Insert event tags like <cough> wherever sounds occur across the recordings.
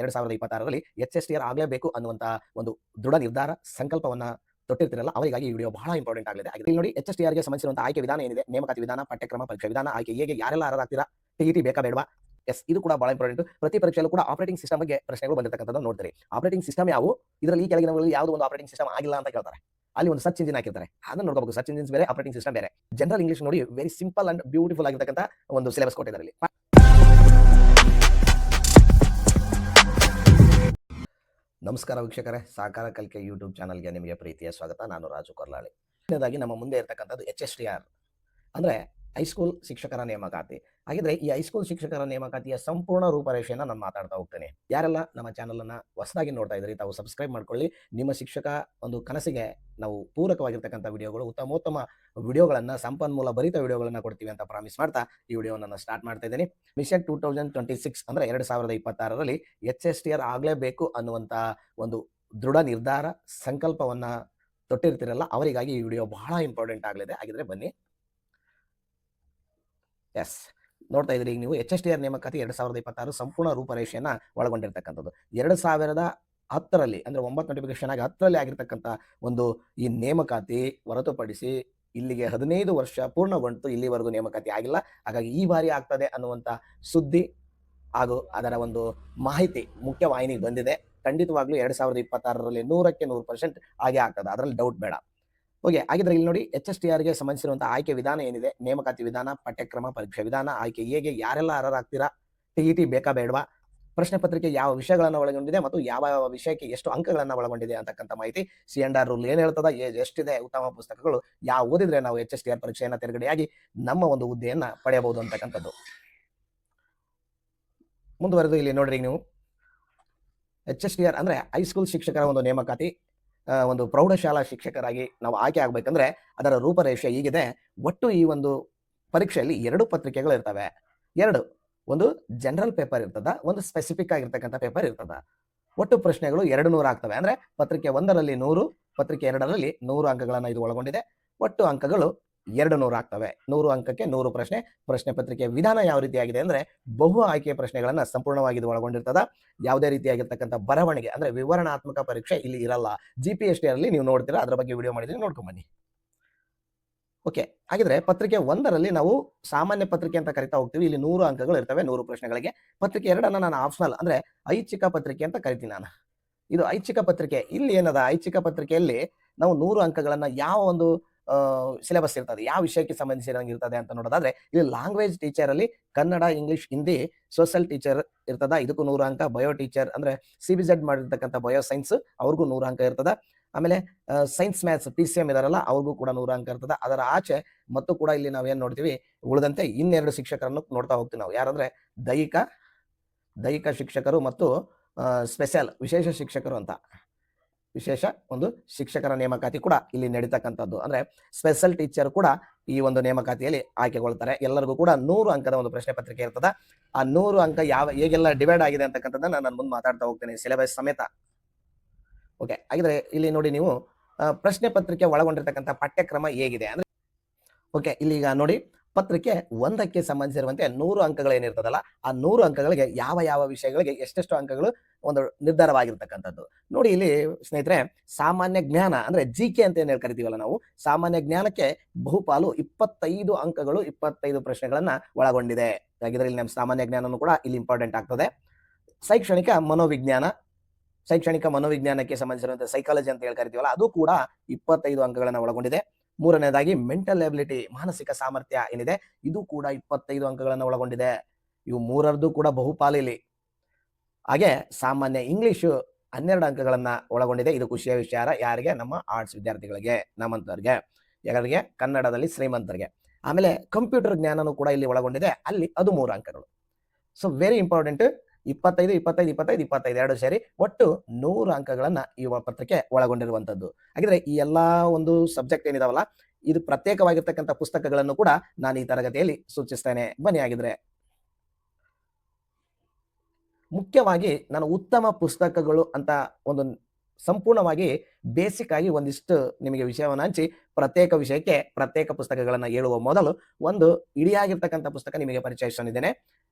ಎರಡ್ ಸಾವಿರದ ಇಪ್ಪತ್ತಾರರಲ್ಲಿ ಎಚ್ ಎಸ್ ಟಿ ಆರ್ ಆಗಲೇಬೇಕು ಅನ್ನುವಂತ ಒಂದು ದೃಢ ನಿರ್ಧಾರ ಸಂಕಲ್ಪವನ್ನ ತೊಟ್ಟಿರ್ತಿರಲ್ಲ, ಅವರಿಗಾಗಿ ಈ ವಿಡಿಯೋ ಬಹಳ ಇಂಪಾರ್ಟೆಂಟ್ ಆಗಿದೆ ಇಲ್ಲಿ ನೋಡಿ ಎಚ್ ಎಸ್ ಟಿ ಆರ್ಗೆ ಆಯ್ಕೆ ವಿಧಾನ ಏನಿದೆ? ನೇಮಕಾತಿ ವಿಧಾನ, ಪಠ್ಯಕ್ರಮ, ಪರೀಕ್ಷಾ ವಿಧಾನ, ಆಯ್ಕೆ ಹೇಗೆ, ಯಾರೆಲ್ಲ ಅರ್ಹರಾಗ್ತೀರಾ? ಟಿ ಬೇಕಾ ಬೇಡವಾ? ಎಸ್, ಇದು ಕೂಡ ಬಹಳ ಇಂಪಾರ್ಟೆಂಟ್. ಪ್ರತಿ ಪರೀಕ್ಷೆಯಲ್ಲೂ ಕೂಡ ಆಪರೇಟಿಂಗ್ ಸಿಸ್ಟಮ್ ಬಗ್ಗೆ ಪ್ರಶ್ನೆಗಳು ಬಂದಿರತಕ್ಕಂಥದ್ದು ನೋಡ್ತೀರಿ. ಆಪರೇಟಿಂಗ್ ಸಿಸ್ಟಮ್ ಯಾವು ಇದರಲ್ಲಿ ಈ ಕೆಳಗಿನ ಯಾವುದೋ ಒಂದು ಆಪರೇಟಿಂಗ್ ಸಿಸ್ಟಮ್ ಆಗಿಲ್ಲ ಅಂತ ಕೇಳ್ತಾರೆ. ಅಲ್ಲಿ ಒಂದು ಸರ್ಚ್ ಇಂಜಿನ್ ಹಾಕಿರ್ತಾರೆ. ಅದನ್ನ ನೋಡಬೇಕು ಸರ್ಚ್ ಇಂಜಿನ್ಸ್ ಬೇರೆ, ಆಪರೇಟಿಂಗ್ ಸಿಸ್ಟಮ್ ಬೇರೆ. ಜನರಲ್ ಇಂಗ್ಲಿಷ್ ನೋಡಿ ವೆರಿ ಸಿಂಪಲ್ ಅಂಡ್ ಬ್ಯೂಟಿಫುಲ್ ಆಗಿರ್ತಕ್ಕಂಥ ಒಂದು ಸಿಲೆಬಸ್ ಕೊಟ್ಟಿದ್ದಾರೆ ನಮಸ್ಕಾರ ವೀಕ್ಷಕರೇ, ಸಾಕಾರ ಕಲಿಕೆ ಯೂಟ್ಯೂಬ್ ಚಾನಲ್ಗೆ ನಿಮಗೆ ಪ್ರೀತಿಯ ಸ್ವಾಗತ. ನಾನು ರಾಜು ಕೊರ್ಲಾಳಿ. ಮೊದಲನೇದಾಗಿ ನಮ್ಮ ಮುಂದೆ ಇರತಕ್ಕಂಥದ್ದು ಎಚ್ ಎಸ್ ಟಿ ಆರ್, ಅಂದರೆ ಹೈಸ್ಕೂಲ್ ಶಿಕ್ಷಕರ ನೇಮಕಾತಿ. ಹಾಗಿದ್ರೆ ಈ ಹೈಸ್ಕೂಲ್ ಶಿಕ್ಷಕರ ನೇಮಕಾತಿಯ ಸಂಪೂರ್ಣ ರೂಪರೇಷೆಯನ್ನು ನಾನು ಮಾತಾಡ್ತಾ ಹೋಗ್ತೇನೆ. ಯಾರೆಲ್ಲ ನಮ್ಮ ಚಾನಲ್ ಅನ್ನ ಹೊಸದಾಗಿ ನೋಡ್ತಾ ಇದ್ರಿ ತಾವು ಸಬ್ಸ್ಕ್ರೈಬ್ ಮಾಡ್ಕೊಳ್ಳಿ. ನಿಮ್ಮ ಶಿಕ್ಷಕ ಒಂದು ಕನಸಿಗೆ ನಾವು ಪೂರಕವಾಗಿರ್ತಕ್ಕಂಥ ವಿಡಿಯೋಗಳು, ಉತ್ತಮೋತ್ತಮ ವಿಡಿಯೋಗಳನ್ನ, ಸಂಪನ್ಮೂಲ ಭರಿತ ವಿಡಿಯೋಗಳನ್ನ ಕೊಡ್ತೀವಿ ಅಂತ ಪ್ರಾಮಿಸ್ ಮಾಡ್ತಾ ಈ ವಿಡಿಯೋವನ್ನು ಸ್ಟಾರ್ಟ್ ಮಾಡ್ತಾ ಇದ್ದೀನಿ. Mission two thousand twenty six ಅಂದ್ರೆ ಎರಡು ಸಾವಿರದ ಇಪ್ಪತ್ತಾರರಲ್ಲಿ ಎಚ್ ಎಸ್ ಟಿ ಆಗಲೇಬೇಕು ಅನ್ನುವಂಥ ಒಂದು ದೃಢ ನಿರ್ಧಾರ, ಸಂಕಲ್ಪವನ್ನ ತೊಟ್ಟಿರ್ತಿರಲ್ಲ, ಅವರಿಗಾಗಿ ಈ ವಿಡಿಯೋ ಬಹಳ ಇಂಪಾರ್ಟೆಂಟ್ ಆಗಲಿದೆ. ಹಾಗಿದ್ರೆ ಬನ್ನಿ. ಎಸ್ ನೋಡ್ತಾ ಇದ್ರಿ, ಈಗ ನೀವು ಎಚ್ ಎಸ್ ಟಿ ಆರ್ ನೇಮಕಾತಿ ಎರಡು ಸಾವಿರದ ಇಪ್ಪತ್ತಾರು ಸಂಪೂರ್ಣ ರೂಪರೇಷೆಯನ್ನು ಒಳಗೊಂಡಿರ್ತಕ್ಕಂಥದ್ದು. ಎರಡು ಸಾವಿರದ ಹತ್ತರಲ್ಲಿ, ಅಂದರೆ ಒಂಬತ್ತು ನೋಟಿಫಿಕೇಶನ್ ಆಗಿ ಹತ್ತರಲ್ಲಿ ಆಗಿರ್ತಕ್ಕಂಥ ಒಂದು ಈ ನೇಮಕಾತಿ ಹೊರತುಪಡಿಸಿ ಇಲ್ಲಿಗೆ ಹದಿನೈದು ವರ್ಷ ಪೂರ್ಣಗೊಂಡು ಇಲ್ಲಿವರೆಗೂ ನೇಮಕಾತಿ ಆಗಿಲ್ಲ. ಹಾಗಾಗಿ ಈ ಬಾರಿ ಆಗ್ತದೆ ಅನ್ನುವಂಥ ಸುದ್ದಿ ಹಾಗೂ ಅದರ ಒಂದು ಮಾಹಿತಿ ಮುಖ್ಯವಾಹಿನಿಗೆ ಬಂದಿದೆ. ಖಂಡಿತವಾಗ್ಲೂ ಎರಡು ಸಾವಿರದ ಇಪ್ಪತ್ತಾರರಲ್ಲಿ ನೂರಕ್ಕೆ ನೂರು ಪರ್ಸೆಂಟ್ ಹಾಗೆ ಆಗ್ತದೆ. ಅದರಲ್ಲಿ ಡೌಟ್ ಬೇಡ. ಓಕೆ ಹಾಗಿದ್ರೆ ಇಲ್ಲಿ ನೋಡಿ ಎಚ್ ಎಸ್ ಟಿ ಆರ್ಗೆ ಸಂಬಂಧಿಸಿರುವಂತಹ ಆಯ್ಕೆ ವಿಧಾನ ಏನಿದೆ? ನೇಮಕಾತಿ ವಿಧಾನ, ಪಠ್ಯಕ್ರಮ, ಪರೀಕ್ಷಾ ವಿಧಾನ, ಆಯ್ಕೆ ಹೇಗೆ, ಯಾರೆಲ್ಲ ಅರ್ಹರಾಗ್ತೀರಾ ಟಿ ಇ ಟಿ ಬೇಕಾ ಬೇಡವಾ? ಪ್ರಶ್ನೆ ಪತ್ರಿಕೆ ಯಾವ ವಿಷಯಗಳನ್ನು ಒಳಗೊಂಡಿದೆ ಮತ್ತು ಯಾವ ಯಾವ ವಿಷಯಕ್ಕೆ ಎಷ್ಟು ಅಂಕಗಳನ್ನು ಒಳಗೊಂಡಿದೆ ಅಂತಕ್ಕಂಥ ಮಾಹಿತಿ ಸಿ ಅಂಡ್ ಆರ್ ರೂಲ್ ಏನ್ ಹೇಳ್ತದ ಎಷ್ಟಿದೆ, ಉತ್ತಮ ಪುಸ್ತಕಗಳು ಯಾವ ಓದಿದ್ರೆ ನಾವು ಎಚ್ ಎಸ್ ಟಿ ಆರ್ ಪರೀಕ್ಷೆಯನ್ನ ತೆರಗಡೆಯಾಗಿ ನಮ್ಮ ಒಂದು ಹುದ್ದೆಯನ್ನ ಪಡೆಯಬಹುದು ಅಂತಕ್ಕಂಥದ್ದು. ಮುಂದುವರೆದು ಇಲ್ಲಿ ನೋಡ್ರಿ ನೀವು. ಎಚ್ ಎಸ್ ಟಿ ಆರ್ ಅಂದ್ರೆ ಹೈಸ್ಕೂಲ್ ಶಿಕ್ಷಕರ ಒಂದು ನೇಮಕಾತಿ. ಒಂದು ಪ್ರೌಢಶಾಲಾ ಶಿಕ್ಷಕರಾಗಿ ನಾವು ಆಯ್ಕೆ ಆಗ್ಬೇಕಂದ್ರೆ ಅದರ ರೂಪರೇಷೆ ಹೀಗಿದೆ. ಒಟ್ಟು ಈ ಒಂದು ಪರೀಕ್ಷೆಯಲ್ಲಿ ಎರಡು ಪತ್ರಿಕೆಗಳು ಇರ್ತವೆ. ಎರಡು, ಒಂದು ಜನರಲ್ ಪೇಪರ್ ಇರ್ತದ, ಒಂದು ಸ್ಪೆಸಿಫಿಕ್ ಆಗಿರ್ತಕ್ಕಂಥ ಪೇಪರ್ ಇರ್ತದ. ಒಟ್ಟು ಪ್ರಶ್ನೆಗಳು ಎರಡು ನೂರು ಆಗ್ತವೆ. ಅಂದ್ರೆ ಪತ್ರಿಕೆ ಒಂದರಲ್ಲಿ ನೂರು, ಪತ್ರಿಕೆ ಎರಡರಲ್ಲಿ ನೂರು ಅಂಕಗಳನ್ನು ಇದು ಒಳಗೊಂಡಿದೆ. ಒಟ್ಟು ಅಂಕಗಳು ಎರಡು ನೂರು ಆಗ್ತವೆ. ನೂರು ಅಂಕಕ್ಕೆ ನೂರು ಪ್ರಶ್ನೆ. ಪ್ರಶ್ನೆ ಪತ್ರಿಕೆ ವಿಧಾನ ಯಾವ ರೀತಿಯಾಗಿದೆ ಅಂದ್ರೆ ಬಹು ಆಯ್ಕೆ ಪ್ರಶ್ನೆಗಳನ್ನ ಸಂಪೂರ್ಣವಾಗಿ ಇದು ಒಳಗೊಂಡಿರ್ತದ. ಯಾವುದೇ ರೀತಿಯಾಗಿರ್ತಕ್ಕಂಥ ಬರವಣಿಗೆ ಅಂದ್ರೆ ವಿವರಣಾತ್ಮಕ ಪರೀಕ್ಷೆ ಇಲ್ಲಿ ಇರಲ್ಲ. ಜಿ ಪಿ ಎಸ್ ನೀವು ನೋಡ್ತೀರಾ, ಅದರ ಬಗ್ಗೆ ವಿಡಿಯೋ ಮಾಡಿದ್ರೆ ನೋಡ್ಕೊಂಡ್ ಬನ್ನಿ. ಓಕೆ ಹಾಗಿದ್ರೆ ಪತ್ರಿಕೆ ಒಂದರಲ್ಲಿ ನಾವು ಸಾಮಾನ್ಯ ಪತ್ರಿಕೆ ಅಂತ ಕರಿತಾ ಹೋಗ್ತೀವಿ. ಇಲ್ಲಿ ನೂರು ಅಂಕಗಳು ಇರ್ತವೆ, ನೂರು ಪ್ರಶ್ನೆಗಳಿಗೆ. ಪತ್ರಿಕೆ ಎರಡನ್ನ ನಾನು ಆಪ್ಷನಲ್ ಅಂದ್ರೆ ಐಚ್ಛಿಕ ಪತ್ರಿಕೆ ಅಂತ ಕರಿತೀನಿ ನಾನು. ಇದು ಐಚ್ಛಿಕ ಪತ್ರಿಕೆ. ಇಲ್ಲಿ ಏನದ? ಐಚ್ಛಿಕ ಪತ್ರಿಕೆಯಲ್ಲಿ ನಾವು ನೂರು ಅಂಕಗಳನ್ನ ಯಾವ ಒಂದು ಸಿಲೆಬಸ್ ಇರ್ತದೆ. ಯಾವ ವಿಷಯಕ್ಕೆ ಸಂಬಂಧಿಸಿದಂಗೆ ಇರ್ತದೆ ಅಂತ ನೋಡೋದಾದ್ರೆ, ಇಲ್ಲಿ ಲ್ಯಾಂಗ್ವೇಜ್ ಟೀಚರ್ ಅಲ್ಲಿ Kannada English Hindi social teacher ಇರ್ತದ. ಇದಕ್ಕೂ ನೂರು ಅಂಕ ಬಯೋ ಟೀಚರ್ ಅಂದ್ರೆ ಸಿ ಬಿ ಜೆಡ್ ಮಾಡಿರ್ತಕ್ಕಂಥ ಬಯೋ ಸೈನ್ಸ್ ಅವ್ರಿಗೂ ನೂರು ಅಂಕ ಇರ್ತದ. ಆಮೇಲೆ science maths P C M ಇದಾರಲ್ಲ, ಅವ್ರಿಗೂ ಕೂಡ ನೂರು ಅಂಕ ಇರ್ತದ. ಅದರ ಆಚೆ ಮತ್ತು ಕೂಡ ಇಲ್ಲಿ ನಾವೇನ್ ನೋಡ್ತೀವಿ, ಉಳಿದಂತೆ ಇನ್ನೆರಡು ಶಿಕ್ಷಕರನ್ನು ನೋಡ್ತಾ ಹೋಗ್ತೀವಿ ನಾವು. ಯಾರಂದ್ರೆ, ದೈಹಿಕ ದೈಹಿಕ ಶಿಕ್ಷಕರು ಮತ್ತು ಸ್ಪೆಷಲ್ ವಿಶೇಷ ಶಿಕ್ಷಕರು ಅಂತ. ವಿಶೇಷ ಒಂದು ಶಿಕ್ಷಕರ ನೇಮಕಾತಿ ಕೂಡ ಇಲ್ಲಿ ನಡೀತಕ್ಕಂಥದ್ದು. ಅಂದ್ರೆ ಸ್ಪೆಷಲ್ ಟೀಚರ್ ಕೂಡ ಈ ಒಂದು ನೇಮಕಾತಿಯಲ್ಲಿ ಆಯ್ಕೆಗೊಳ್ತಾರೆ. ಎಲ್ಲರಿಗೂ ಕೂಡ ನೂರು ಅಂಕದ ಒಂದು ಪ್ರಶ್ನೆ ಪತ್ರಿಕೆ ಇರ್ತದ. ಆ ನೂರು ಅಂಕ ಯಾವ ಹೇಗೆಲ್ಲ ಡಿವೈಡ್ ಆಗಿದೆ ಅಂತಕ್ಕಂಥದ್ದನ್ನ ನಾನು ಮುಂದೆ ಮಾತಾಡ್ತಾ ಹೋಗ್ತೇನೆ ಸಿಲೆಬಸ್ ಸಮೇತ. ಓಕೆ ಹಾಗಿದ್ರೆ ಇಲ್ಲಿ ನೋಡಿ ನೀವು ಪ್ರಶ್ನೆ ಪತ್ರಿಕೆ ಒಳಗೊಂಡಿರ್ತಕ್ಕಂಥ ಪಠ್ಯಕ್ರಮ ಹೇಗಿದೆ? ಅಂದ್ರೆ ಓಕೆ ಇಲ್ಲಿ ಈಗ ನೋಡಿ ಪತ್ರಿಕೆ ಒಂದಕ್ಕೆ ಸಂಬಂಧಿಸಿರುವಂತೆ ನೂರು ಅಂಕಗಳು ಏನಿರ್ತದಲ್ಲ, ಆ ನೂರು ಅಂಕಗಳಿಗೆ ಯಾವ ಯಾವ ವಿಷಯಗಳಿಗೆ ಎಷ್ಟೆಷ್ಟು ಅಂಕಗಳು ಒಂದು ನಿರ್ಧಾರವಾಗಿರ್ತಕ್ಕಂಥದ್ದು. ನೋಡಿ ಇಲ್ಲಿ ಸ್ನೇಹಿತರೆ, ಸಾಮಾನ್ಯ ಜ್ಞಾನ ಅಂದ್ರೆ ಜಿ ಕೆ ಅಂತ ಏನು ಕರಿತೀವಲ್ಲ ನಾವು, ಸಾಮಾನ್ಯ ಜ್ಞಾನಕ್ಕೆ ಬಹುಪಾಲು ಇಪ್ಪತ್ತೈದು ಅಂಕಗಳು, ಇಪ್ಪತ್ತೈದು ಪ್ರಶ್ನೆಗಳನ್ನ ಒಳಗೊಂಡಿದೆ. ಹಾಗಿದ್ರೆ ಇಲ್ಲಿ ನಮ್ಮ ಸಾಮಾನ್ಯ ಜ್ಞಾನನೂ ಕೂಡ ಇಲ್ಲಿ ಇಂಪಾರ್ಟೆಂಟ್ ಆಗ್ತದೆ. ಶೈಕ್ಷಣಿಕ ಮನೋವಿಜ್ಞಾನ, ಶೈಕ್ಷಣಿಕ ಮನೋವಿಜ್ಞಾನಕ್ಕೆ ಸಂಬಂಧಿಸಿದಂತೆ ಸೈಕಾಲಜಿ ಅಂತ ಹೇಳಿ ಕರಿತೀವಲ್ಲ, ಅದು ಕೂಡ ಇಪ್ಪತ್ತೈದು ಅಂಕಗಳನ್ನ ಒಳಗೊಂಡಿದೆ. ಮೂರನೇದಾಗಿ ಮೆಂಟಲ್ ಎಬಿಲಿಟಿ ಮಾನಸಿಕ ಸಾಮರ್ಥ್ಯ ಏನಿದೆ? ಇದು ಕೂಡ ಇಪ್ಪತ್ತೈದು ಅಂಕಗಳನ್ನು ಒಳಗೊಂಡಿದೆ. ಇವು ಮೂರರದ್ದು ಕೂಡ ಬಹುಪಾಲಿಲಿ. ಹಾಗೆ ಸಾಮಾನ್ಯ ಇಂಗ್ಲಿಷ್ ಹನ್ನೆರಡು ಅಂಕಗಳನ್ನ ಒಳಗೊಂಡಿದೆ. ಇದು ಖುಷಿಯ ವಿಚಾರ. ಯಾರಿಗೆ? ನಮ್ಮ ಆರ್ಟ್ಸ್ ವಿದ್ಯಾರ್ಥಿಗಳಿಗೆ ನಮ್ಮಂತವ್ರಿಗೆ ಯಾರಿಗೆ? ಕನ್ನಡದಲ್ಲಿ ಶ್ರೀಮಂತರಿಗೆ. ಆಮೇಲೆ ಕಂಪ್ಯೂಟರ್ ಜ್ಞಾನನೂ ಕೂಡ ಇಲ್ಲಿ ಒಳಗೊಂಡಿದೆ. ಅಲ್ಲಿ ಅದು ಮೂರು ಅಂಕಗಳು. ಸೊ ವೆರಿ ಇಂಪಾರ್ಟೆಂಟ್ ಇಪ್ಪತ್ತೈದು ಇಪ್ಪತ್ತೈದು ಇಪ್ಪತ್ತೈದು ಇಪ್ಪತ್ತೈದು ಎರಡು ಸೇರಿ ಒಟ್ಟು ನೂರು ಅಂಕಗಳನ್ನ ಈ ವಾಪತ್ರಕ್ಕೆ ಪತ್ರಿಕೆ ಒಳಗೊಂಡಿರುವಂತದ್ದು ಹಾಗಿದ್ರೆ ಈ ಎಲ್ಲಾ ಒಂದು ಸಬ್ಜೆಕ್ಟ್ ಏನಿದಾವಲ್ಲ ಇದು ಪ್ರತ್ಯೇಕವಾಗಿರ್ತಕ್ಕಂಥ ಪುಸ್ತಕಗಳನ್ನು ಕೂಡ ನಾನು ಈ ತರಗತಿಯಲ್ಲಿ ಸೂಚಿಸ್ತೇನೆ. ಬನ್ನಿ ಆಗಿದ್ರೆ ಮುಖ್ಯವಾಗಿ ನಾನು ಉತ್ತಮ ಪುಸ್ತಕಗಳು ಅಂತ ಒಂದು ಸಂಪೂರ್ಣವಾಗಿ ಬೇಸಿಕ್ ಆಗಿ ಒಂದಿಷ್ಟು ನಿಮಗೆ ವಿಷಯವನ್ನು ಹಂಚಿ ಪ್ರತ್ಯೇಕ ವಿಷಯಕ್ಕೆ ಪ್ರತ್ಯೇಕ ಪುಸ್ತಕಗಳನ್ನ ಹೇಳುವ ಮೊದಲು ಒಂದು ಇಡಿಯಾಗಿರ್ತಕ್ಕಂಥ ಪುಸ್ತಕ ನಿಮಗೆ ಪರಿಚಯಿಸಲಿದ್ದೇನೆ ಆ,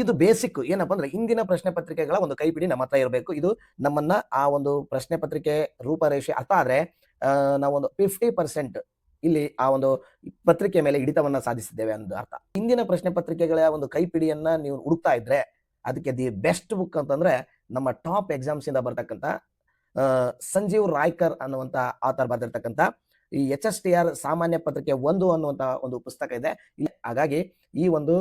ಇದು ಬೇಸಿಕ್ ಏನಪ್ಪ ಅಂದ್ರೆ ಇಂದಿನ ಪ್ರಶ್ನೆ ಪತ್ರಿಕೆಗಳ ಒಂದು ಕೈಪಿಡಿ ನಮ್ಮ ಹತ್ರ ಇರಬೇಕು. ಇದು ನಮ್ಮನ್ನ ಆ ಒಂದು ಪ್ರಶ್ನೆ ಪತ್ರಿಕೆ ರೂಪರೇಷೆ ಅರ್ಥ ಆದ್ರೆ ನಾವೊಂದು ಫಿಫ್ಟಿ ಪರ್ಸೆಂಟ್ ಇಲ್ಲಿ ಆ ಒಂದು ಪತ್ರಿಕೆ ಮೇಲೆ ಹಿಡಿತವನ್ನ ಸಾಧಿಸಿದ್ದೇವೆ ಅನ್ನೋದು ಅರ್ಥ. ಇಂದಿನ ಪ್ರಶ್ನೆ ಪತ್ರಿಕೆಗಳ ಒಂದು ಕೈಪಿಡಿಯನ್ನ ನೀವು ಹುಡುಕ್ತಾ ಇದ್ರೆ ಅದಕ್ಕೆ ದಿ ಬೆಸ್ಟ್ ಬುಕ್ ಅಂತಂದ್ರೆ ನಮ್ಮ ಟಾಪ್ ಎಕ್ಸಾಮ್ಸ್ ಇಂದ ಬರ್ತಕ್ಕಂಥ ಸಂಜೀವ್ ರಾಯ್ಕರ್ ಅನ್ನುವಂತ ಆತರ್ ಬರೆದಿರ್ತಕ್ಕಂಥ ಈ ಎಚ್ ಎಸ್ ಟಿ ಆರ್ ಸಾಮಾನ್ಯ ಪತ್ರಿಕೆ ಒಂದು ಅನ್ನುವಂತ ಒಂದು ಪುಸ್ತಕ ಇದೆ. ಹಾಗಾಗಿ ಈ ಒಂದು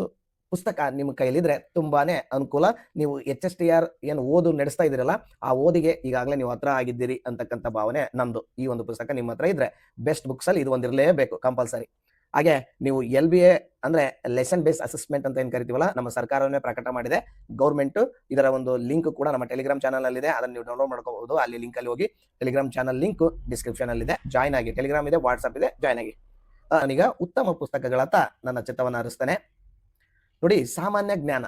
ಪುಸ್ತಕ ನಿಮ್ಮ ಕೈಯಲ್ಲಿದ್ರೆ ತುಂಬಾನೇ ಅನುಕೂಲ. ನೀವು ಎಚ್ ಎಸ್ ಟಿ ಆರ್ ಏನು ಓದು ನಡೆಸ್ತಾ ಇದ್ದೀರಲ್ಲ, ಆ ಓದಿಗೆ ಈಗಾಗಲೇ ನೀವು ಹತ್ರ ಆಗಿದ್ದೀರಿ ಅಂತಕ್ಕಂಥ ಭಾವನೆ ನಮ್ದು. ಈ ಒಂದು ಪುಸ್ತಕ ನಿಮ್ಮ ಹತ್ರ ಇದ್ರೆ ಬೆಸ್ಟ್ ಬುಕ್ಸ್ ಅಲ್ಲಿ ಇದು ಒಂದಿರಲೇಬೇಕು ಕಂಪಲ್ಸರಿ. ಹಾಗೆ ನೀವು ಎಲ್ ಬಿ ಎ ಅಂದ್ರೆ ಲೆಸನ್ ಬೇಸ್ ಅಸೆಸ್ಮೆಂಟ್ ಅಂತ ಏನ್ ಕರಿತೀವಲ್ಲ, ನಮ್ಮ ಸರ್ಕಾರವನ್ನೇ ಪ್ರಕಟ ಮಾಡಿದೆ. ಗೌರ್ಮೆಂಟ್ ಇದರ ಒಂದು ಲಿಂಕ್ ಕೂಡ ನಮ್ಮ ಟೆಲಿಗ್ರಾಮ್ ಚಾನಲ್ ಅಲ್ಲಿ ಇದೆ ಅದನ್ನ ನೀವು ಡೌನ್ಲೋಡ್ ಮಾಡ್ಕೋಬಹುದು. ಅಲ್ಲಿ ಲಿಂಕ್ ಅಲ್ಲಿ ಹೋಗಿ ಟೆಲಿಗ್ರಾಮ್ ಚಾನಲ್ ಲಿಂಕ್ ಡಿಸ್ಕ್ರಿಪ್ಷನ್ ಅಲ್ಲಿ ಇದೆ ಜಾಯ್ನ್ ಆಗಿ, ಟೆಲಿಗ್ರಾಮ್ ಇದೆ, ವಾಟ್ಸ್ಆಪ್ ಇದೆ, ಜಾಯ್ನ್ ಆಗಿ. ನಾನೀಗ ಉತ್ತಮ ಪುಸ್ತಕಗಳತ್ತ ನನ್ನ ಚಿತ್ತವನ್ನು ಹರಿಸ್ತೇನೆ. ನೋಡಿ ಸಾಮಾನ್ಯ ಜ್ಞಾನ.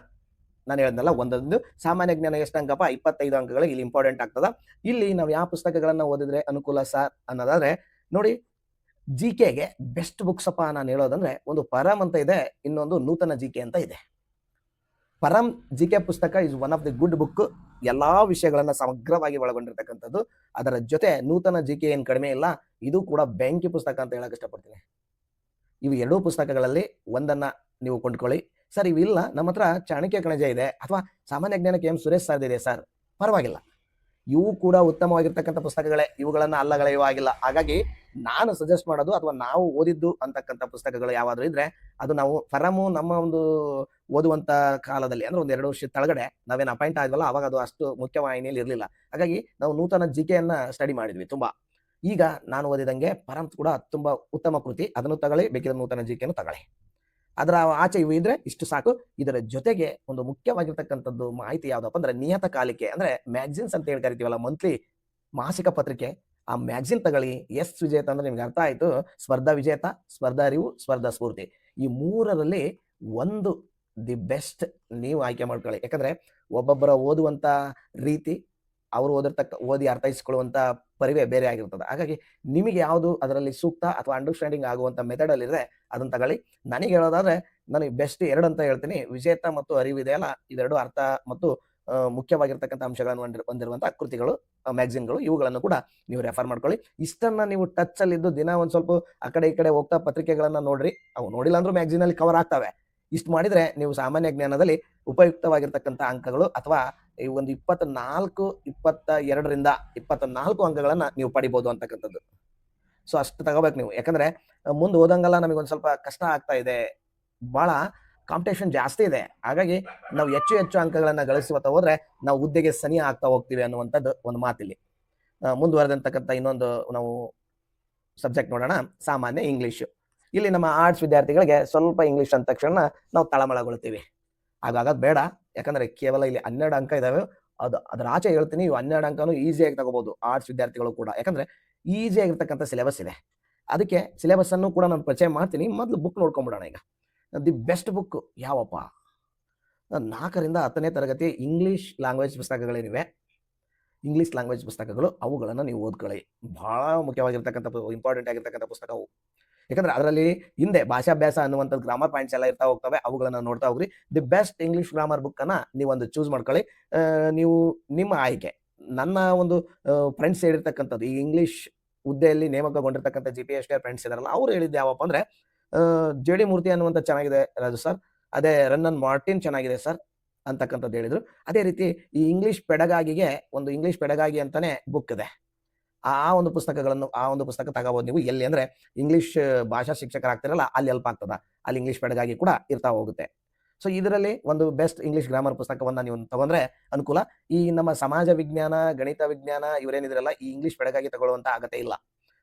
ನಾನು ಹೇಳಿದ್ನಲ್ಲ, ಒಂದೊಂದು ಸಾಮಾನ್ಯ ಜ್ಞಾನ ಎಷ್ಟು ಅಂಕಪ್ಪ? ಇಪ್ಪತ್ತೈದು ಅಂಕಗಳು ಇಲ್ಲಿ ಇಂಪಾರ್ಟೆಂಟ್ ಆಗ್ತದ. ಇಲ್ಲಿ ನಾವು ಯಾವ ಪುಸ್ತಕಗಳನ್ನ ಓದಿದ್ರೆ ಅನುಕೂಲ ಸರ್ ಅನ್ನೋದಾದ್ರೆ, ನೋಡಿ ಜಿ ಕೆಗೆ ಬೆಸ್ಟ್ ಬುಕ್ಸ್ ಅಪ್ಪ ನಾನು ಹೇಳೋದಂದ್ರೆ, ಒಂದು ಪರಮ್ ಅಂತ ಇದೆ, ಇನ್ನೊಂದು ನೂತನ ಜಿ ಕೆ ಅಂತ ಇದೆ. ಪರಂ ಜಿ ಕೆ ಪುಸ್ತಕ is one of the good book ಎಲ್ಲಾ ವಿಷಯಗಳನ್ನ ಸಮಗ್ರವಾಗಿ ಒಳಗೊಂಡಿರ್ತಕ್ಕಂಥದ್ದು. ಅದರ ಜೊತೆ ನೂತನ ಜಿ ಕೆ ಏನು ಕಡಿಮೆ ಇಲ್ಲ, ಇದು ಕೂಡ ಬೆಂಕಿ ಪುಸ್ತಕ ಅಂತ ಹೇಳಕ್ ಇಷ್ಟಪಡ್ತೀನಿ. ಇವು ಎರಡೂ ಪುಸ್ತಕಗಳಲ್ಲಿ ಒಂದನ್ನ ನೀವು ಕೊಂಡ್ಕೊಳ್ಳಿ. ಸರ್, ಇವಿಲ್ಲ. ನಮ್ಮ ಹತ್ರ ಚಾಣಕ್ಯ ಕಣಜ ಇದೆ. ಅಥವಾ ಸಾಮಾನ್ಯ ಜ್ಞಾನಕ್ಕೆ ಎಂ. ಸುರೇಶ್ ಸರ್ ಇದೆ ಸರ್. ಪರವಾಗಿಲ್ಲ. ಇವು ಕೂಡ ಉತ್ತಮವಾಗಿರ್ತಕ್ಕಂಥ ಪುಸ್ತಕಗಳೇ. ಇವುಗಳನ್ನು ಅಲ್ಲಗಳೆಯುವಾಗಿಲ್ಲ ಹಾಗಾಗಿ ನಾನು ಸಜೆಸ್ಟ್ ಮಾಡೋದು ಅಥವಾ ನಾವು ಓದಿದ್ದು ಅಂತಕ್ಕಂಥ ಪುಸ್ತಕಗಳು ಯಾವಾದರೂ ಇದ್ರೆ ಅದು ನಾವು ಫರಮು ನಮ್ಮ ಒಂದು ಓದುವಂತ ಕಾಲದಲ್ಲಿ ಅಂದ್ರೆ ಒಂದು ಎರಡು ವರ್ಷ ತಳಗಡೆ ನಾವೇನು ಅಪಾಯಿಂಟ್ ಆದ್ವಲ್ಲ ಅವಾಗ ಅದು ಅಷ್ಟು ಮುಖ್ಯವಾಹಿನಿಯಲ್ಲಿ ಇರಲಿಲ್ಲ. ಹಾಗಾಗಿ ನಾವು ನೂತನ ಜಿಕೆಯನ್ನ ಸ್ಟಡಿ ಮಾಡಿದ್ವಿ ತುಂಬಾ. ಈಗ ನಾನು ಓದಿದಂಗೆ ಪರಂ ಕೂಡ ತುಂಬಾ ಉತ್ತಮ ಕೃತಿ. ಅದನ್ನು ತಗೊಳ್ಳಿ. ಬೇಕಿದ್ರೆ ನೂತನ ಜಿಕೆಯನ್ನು ತಗೊಳ್ಳಿ. ಅದರ ಆಚೆ ಇವು ಇದ್ರೆ ಇಷ್ಟು ಸಾಕು. ಇದರ ಜೊತೆಗೆ ಒಂದು ಮುಖ್ಯವಾಗಿರ್ತಕ್ಕಂಥದ್ದು ಮಾಹಿತಿ ಯಾವುದಪ್ಪ ಅಂದ್ರೆ ನಿಯತಕಾಲಿಕೆ ಅಂದ್ರೆ ಮ್ಯಾಗ್ಝಿನ್ಸ್ ಅಂತ ಹೇಳಿ ಕರಿತೀವಲ್ಲ ಮಂತ್ಲಿ ಮಾಸಿಕ ಪತ್ರಿಕೆ. ಆ ಮ್ಯಾಗ್ಝಿನ್ ತಗೊಳ್ಳಿ. ಎಸ್ ವಿಜೇತ ಅಂದ್ರೆ ನಿಮ್ಗೆ ಅರ್ಥ ಆಯ್ತು. ಸ್ಪರ್ಧಾ ವಿಜೇತ, ಸ್ಪರ್ಧಾ ಅರಿವು ಸ್ಪರ್ಧಾ ಸ್ಫೂರ್ತಿ. ಈ ಮೂರರಲ್ಲಿ ಒಂದು ದಿ ಬೆಸ್ಟ್ ನೀವು ಆಯ್ಕೆ ಮಾಡ್ಕೊಳ್ಳಿ. ಯಾಕಂದ್ರೆ ಒಬ್ಬೊಬ್ಬರ ಓದುವಂತ ರೀತಿ, ಅವರು ಓದಿರ್ತಕ್ಕ ಓದಿ ಅರ್ಥೈಸಿಕೊಳ್ಳುವಂತ ಪರಿವೇ ಬೇರೆ ಆಗಿರ್ತದೆ. ಹಾಗಾಗಿ ನಿಮಗೆ ಯಾವುದು ಅದರಲ್ಲಿ ಸೂಕ್ತ ಅಥವಾ ಅಂಡರ್ಸ್ಟ್ಯಾಂಡಿಂಗ್ ಆಗುವಂತ ಮೆಥಡ್ ಅಲ್ಲಿ ಇದೆ ಅದನ್ನ ತಗೊಳ್ಳಿ. ನನಗೆ ಹೇಳೋದಾದ್ರೆ ನನಗೆ ಬೆಸ್ಟ್ ಎರಡು ಅಂತ ಹೇಳ್ತೀನಿ. ವಿಜೇತ ಮತ್ತು ಅರಿವು ಇದೆಯಲ್ಲ ಇವೆರಡು ಅರ್ಥ ಮತ್ತು ಮುಖ್ಯವಾಗಿರ್ತಕ್ಕಂಥ ಅಂಶಗಳನ್ನು ಹೊಂದಿರು, ಹೊಂದಿರುವಂತಹ ಕೃತಿಗಳು ಮ್ಯಾಗ್ಝಿನ್ಗಳು ಇವುಗಳನ್ನು ಕೂಡ ನೀವು ರೆಫರ್ ಮಾಡ್ಕೊಳ್ಳಿ. ಇಷ್ಟನ್ನ ನೀವು ಟಚ್ ಅಲ್ಲಿ ಇದ್ದು ದಿನ ಒಂದ್ ಸ್ವಲ್ಪ ಆ ಕಡೆ ಈ ಕಡೆ ಹೋಗ್ತಾ ಪತ್ರಿಕೆಗಳನ್ನ ನೋಡ್ರಿ. ಅವು ನೋಡಿಲ್ಲ ಅಂದ್ರೂ ಮ್ಯಾಗ್ಝಿನ್ ಅಲ್ಲಿ ಕವರ್ ಆಗ್ತವೆ. ಇಷ್ಟು ಮಾಡಿದ್ರೆ ನೀವು ಸಾಮಾನ್ಯ ಜ್ಞಾನದಲ್ಲಿ ಉಪಯುಕ್ತವಾಗಿರ್ತಕ್ಕಂಥ ಅಂಕಗಳು ಅಥವಾ ಈ ಒಂದು ಇಪ್ಪತ್ತ ನಾಲ್ಕು ಇಪ್ಪತ್ತ ಎರಡರಿಂದ ಇಪ್ಪತ್ತ ನಾಲ್ಕು ಅಂಕಗಳನ್ನ ನೀವು ಪಡಿಬಹುದು ಅಂತಕ್ಕಂಥದ್ದು. ಸೊ ಅಷ್ಟು ತಗೋಬೇಕು ನೀವು. ಯಾಕಂದ್ರೆ ಮುಂದೆ ಓದಂಗಲ್ಲ ನಮಗೆ ಒಂದ್ ಸ್ವಲ್ಪ ಕಷ್ಟ ಆಗ್ತಾ ಇದೆ. ಬಹಳ ಕಾಂಪಿಟೇಷನ್ ಜಾಸ್ತಿ ಇದೆ. ಹಾಗಾಗಿ ನಾವು ಹೆಚ್ಚು ಹೆಚ್ಚು ಅಂಕಗಳನ್ನ ಗಳಿಸುವತ್ತ ಹೋದ್ರೆ ನಾವು ಹುದ್ದೆಗೆ ಸನಿ ಆಗ್ತಾ ಹೋಗ್ತೀವಿ ಅನ್ನುವಂಥದ್ದು ಒಂದು ಮಾತಿಲ್ಲಿ. ಮುಂದುವರೆದಂತಕ್ಕಂಥ ಇನ್ನೊಂದು ನಾವು ಸಬ್ಜೆಕ್ಟ್ ನೋಡೋಣ. ಸಾಮಾನ್ಯ ಇಂಗ್ಲಿಷ್ ಇಲ್ಲಿ ನಮ್ಮ ಆರ್ಟ್ಸ್ ವಿದ್ಯಾರ್ಥಿಗಳಿಗೆ ಸ್ವಲ್ಪ ಇಂಗ್ಲಿಷ್ ಅಂದ ತಕ್ಷಣ ನಾವು ತಳಮಳಗೊಳ್ತೀವಿ. ಹಾಗಾಗದ್ ಬೇಡ. ಯಾಕಂದ್ರೆ ಕೇವಲ ಇಲ್ಲಿ ಹನ್ನೆರಡು ಅಂಕ ಇದಾವೆ. ಅದು ಅದರ ಆಚೆ ಹೇಳ್ತೀನಿ, ಇವು ಹನ್ನೆರಡು ಅಂಕನು ಈಸಿಯಾಗಿ ತಗೋಬಹುದು ಆರ್ಟ್ಸ್ ವಿದ್ಯಾರ್ಥಿಗಳು ಕೂಡ. ಯಾಕಂದ್ರೆ ಈಸಿ ಆಗಿರ್ತಕ್ಕಂಥ ಸಿಲೆಬಸ್ ಇದೆ. ಅದಕ್ಕೆ ಸಿಲೆಬಸ್ ಅನ್ನು ಕೂಡ ನಾನು ಪರಿಚಯ ಮಾಡ್ತೀನಿ. ಮೊದಲು ಬುಕ್ ನೋಡ್ಕೊಂಡ್ಬಿಡೋಣ ಈಗ. ದಿ ಬೆಸ್ಟ್ ಬುಕ್ ಯಾವಪ್ಪ? ನಾಲ್ಕರಿಂದ ಹತ್ತನೇ ತರಗತಿ ಇಂಗ್ಲಿಷ್ ಲ್ಯಾಂಗ್ವೇಜ್ ಪುಸ್ತಕಗಳೇನಿವೆ? ಇಂಗ್ಲಿಷ್ ಲ್ಯಾಂಗ್ವೇಜ್ ಪುಸ್ತಕಗಳು, ಅವುಗಳನ್ನು ನೀವು ಓದ್ಕೊಳ್ಳಿ. ಬಹಳ ಮುಖ್ಯವಾಗಿರ್ತಕ್ಕಂಥ ಇಂಪಾರ್ಟೆಂಟ್ ಆಗಿರ್ತಕ್ಕಂಥ ಪುಸ್ತಕವು. ಯಾಕಂದ್ರೆ ಅದರಲ್ಲಿ ಹಿಂದೆ ಭಾಷಾಭ್ಯಾಸ ಅನ್ನುವಂಥದ್ದು ಗ್ರಾಮರ್ ಪಾಯಿಂಟ್ಸ್ ಎಲ್ಲ ಇರ್ತಾ ಹೋಗ್ತವೆ, ಅವುಗಳನ್ನ ನೋಡ್ತಾ ಹೋಗ್ರಿ. The best English grammar book ಅನ್ನ ನೀವು ಒಂದು ಚೂಸ್ ಮಾಡ್ಕೊಳ್ಳಿ. ನೀವು ನಿಮ್ಮ ಆಯ್ಕೆ, ನನ್ನ ಒಂದು ಫ್ರೆಂಡ್ಸ್ ಹೇಳಿರ್ತಕ್ಕಂಥದ್ದು, ಈ ಇಂಗ್ಲಿಷ್ ಹುದ್ದೆಯಲ್ಲಿ ನೇಮಕಗೊಂಡಿರ್ತಕ್ಕಂಥ G P S T friends ಇದಾರಲ್ಲ, ಅವ್ರು ಹೇಳಿದ್ದು ಯಾವಪ್ಪ ಅಂದ್ರೆ ಜೆ ಡಿ ಮೂರ್ತಿ ಅನ್ನುವಂಥ ಚೆನ್ನಾಗಿದೆ ರಾಜು ಸರ್ ಅದೇ ರನ್ನನ್ ಮಾರ್ಟಿನ್ ಚೆನ್ನಾಗಿದೆ ಸರ್ ಅಂತಕ್ಕಂಥದ್ದು ಹೇಳಿದ್ರು. ಅದೇ ರೀತಿ ಈ ಇಂಗ್ಲಿಷ್ ಪೆಡಗಾಗಿಗೆ ಒಂದು ಇಂಗ್ಲಿಷ್ ಪೆಡಗಾಗಿ ಅಂತಾನೆ ಬುಕ್ ಇದೆ. ಆ ಒಂದು ಪುಸ್ತಕಗಳನ್ನು, ಆ ಒಂದು ಪುಸ್ತಕ ತಗೋಬಹುದು ನೀವು. ಎಲ್ಲಿ ಅಂದ್ರೆ ಇಂಗ್ಲಿಷ್ ಭಾಷಾ ಶಿಕ್ಷಕರಾಗ್ತಿರಲ್ಲ, ಅಲ್ಲಿ ಹೆಲ್ಪ್ ಆಗ್ತದ. ಅಲ್ಲಿ ಇಂಗ್ಲಿಷ್ ಬೆಡಗಾಗಿ ಕೂಡ ಇರ್ತಾ ಹೋಗುತ್ತೆ. ಸೊ ಇದರಲ್ಲಿ ಒಂದು ಬೆಸ್ಟ್ ಇಂಗ್ಲಿಷ್ ಗ್ರಾಮರ್ ಪುಸ್ತಕವನ್ನ ನೀವು ತಗೊಂಡ್ರೆ ಅನುಕೂಲ. ಈ ನಮ್ಮ ಸಮಾಜ ವಿಜ್ಞಾನ, ಗಣಿತ ವಿಜ್ಞಾನ, ಇವರೇನಿದ್ರಲ್ಲ ಈ ಇಂಗ್ಲಿಷ್ ಬೆಳಗಾಗಿ ತಗೊಳ್ಳುವಂತ ಆಗತ್ತೆ ಇಲ್ಲ.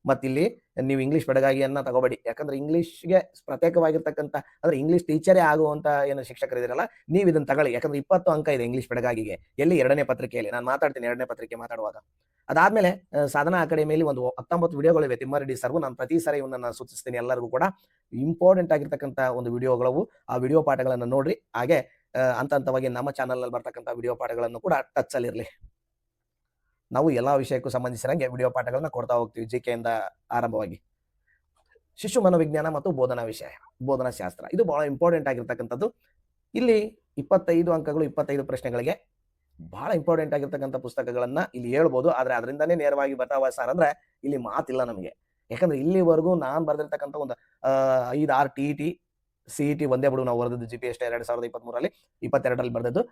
ಮತ್ತಿಲ್ಲಿ ನೀವು ಇಂಗ್ಲಿಷ್ ಬೆಡಗಾಗಿಯನ್ನ ತಗೋಬೇಡಿ. ಯಾಕಂದ್ರೆ ಇಂಗ್ಲಿಷ್ಗೆ ಪ್ರತ್ಯೇಕವಾಗಿರ್ತಕ್ಕಂಥ, ಅಂದ್ರೆ ಇಂಗ್ಲಿಷ್ ಟೀಚರೇ ಆಗುವಂತ ಏನು ಶಿಕ್ಷಕರಿದ್ದೀರಲ್ಲ ನೀವು ಇದನ್ನ ತಗೊಳ್ಳಿ. ಯಾಕಂದ್ರೆ ಇಪ್ಪತ್ತು ಅಂಕ ಇದೆ ಇಂಗ್ಲಿಷ್ ಬೆಡಗಾಗಿಗೆ ಎಲ್ಲಿ? ಎರಡನೇ ಪತ್ರಿಕೆಯಲ್ಲಿ ನಾನು ಮಾತಾಡ್ತೀನಿ ಎರಡನೇ ಪತ್ರಿಕೆ ಮಾತಾಡುವಾಗ. ಅದಾದ್ಮೇಲೆ ಸಾಧನಾ ಅಕಾಡೆಮಿಯಲ್ಲಿ ಒಂದು ಹತ್ತೊಂಬತ್ತು ವಿಡಿಯೋಗಳಿವೆ ತಿಮ್ಮಾರೆಡ್ಡಿ ಸರ್ವು. ನಾನು ಪ್ರತಿ ಸಾರಿ ಇವನ್ನ ಸೂಚಿಸ್ತೀನಿ ಎಲ್ಲರಿಗೂ ಕೂಡ. ಇಂಪಾರ್ಟೆಂಟ್ ಆಗಿರ್ತಕ್ಕಂಥ ಒಂದು ವಿಡಿಯೋಗಳವು, ಆ ವಿಡಿಯೋ ಪಾಠಗಳನ್ನು ನೋಡ್ರಿ. ಹಾಗೆ ಹಂತ ಹಂತವಾಗಿ ನಮ್ಮ ಚಾನಲ್ ಅಲ್ಲಿ ಬರ್ತಕ್ಕಂಥ ವಿಡಿಯೋ ಪಾಠಗಳನ್ನು ಕೂಡ ಟಚ್ ಅಲ್ಲಿ ಇರಲಿ ನಾವು ಎಲ್ಲಾ ವಿಷಯಕ್ಕೂ ಸಂಬಂಧಿಸಿದಂಗೆ ವಿಡಿಯೋ ಪಾಠಗಳನ್ನ ಕೊಡ್ತಾ ಹೋಗ್ತೀವಿ ಜಿ ಇಂದ ಆರಂಭವಾಗಿ. ಶಿಶು ಮನೋವಿಜ್ಞಾನ ಮತ್ತು ಬೋಧನಾ ವಿಷಯ, ಬೋಧನಾ ಶಾಸ್ತ್ರ. ಇದು ಬಹಳ ಇಂಪಾರ್ಟೆಂಟ್ ಆಗಿರ್ತಕ್ಕಂಥದ್ದು. ಇಲ್ಲಿ ಇಪ್ಪತ್ತೈದು ಅಂಕಗಳು, ಇಪ್ಪತ್ತೈದು ಪ್ರಶ್ನೆಗಳಿಗೆ ಬಹಳ ಇಂಪಾರ್ಟೆಂಟ್ ಆಗಿರ್ತಕ್ಕಂಥ ಪುಸ್ತಕಗಳನ್ನ ಇಲ್ಲಿ ಹೇಳ್ಬೋದು. ಆದ್ರೆ ಅದರಿಂದಾನೇ ನೇರವಾಗಿ ಬರ್ತಾವ ಸರ್ ಅಂದ್ರೆ ಇಲ್ಲಿ ಮಾತಿಲ್ಲ ನಮಗೆ. ಯಾಕಂದ್ರೆ ಇಲ್ಲಿವರೆಗೂ ನಾನು ಬರೆದಿರ್ತಕ್ಕಂಥ ಒಂದು ಐದು R T T C E T ಒಂದೇ ಬಿಡು ನಾವು ಬರೆದಿದ್ದು ಜಿ ಪಿ ಎರಡ್ ಸಾವಿರದ ಇಪ್ಪತ್ಮೂರಲ್ಲಿ ಇಪ್ಪತ್ತೆರಡರಲ್ಲಿ ಬರೆದದ್ದು.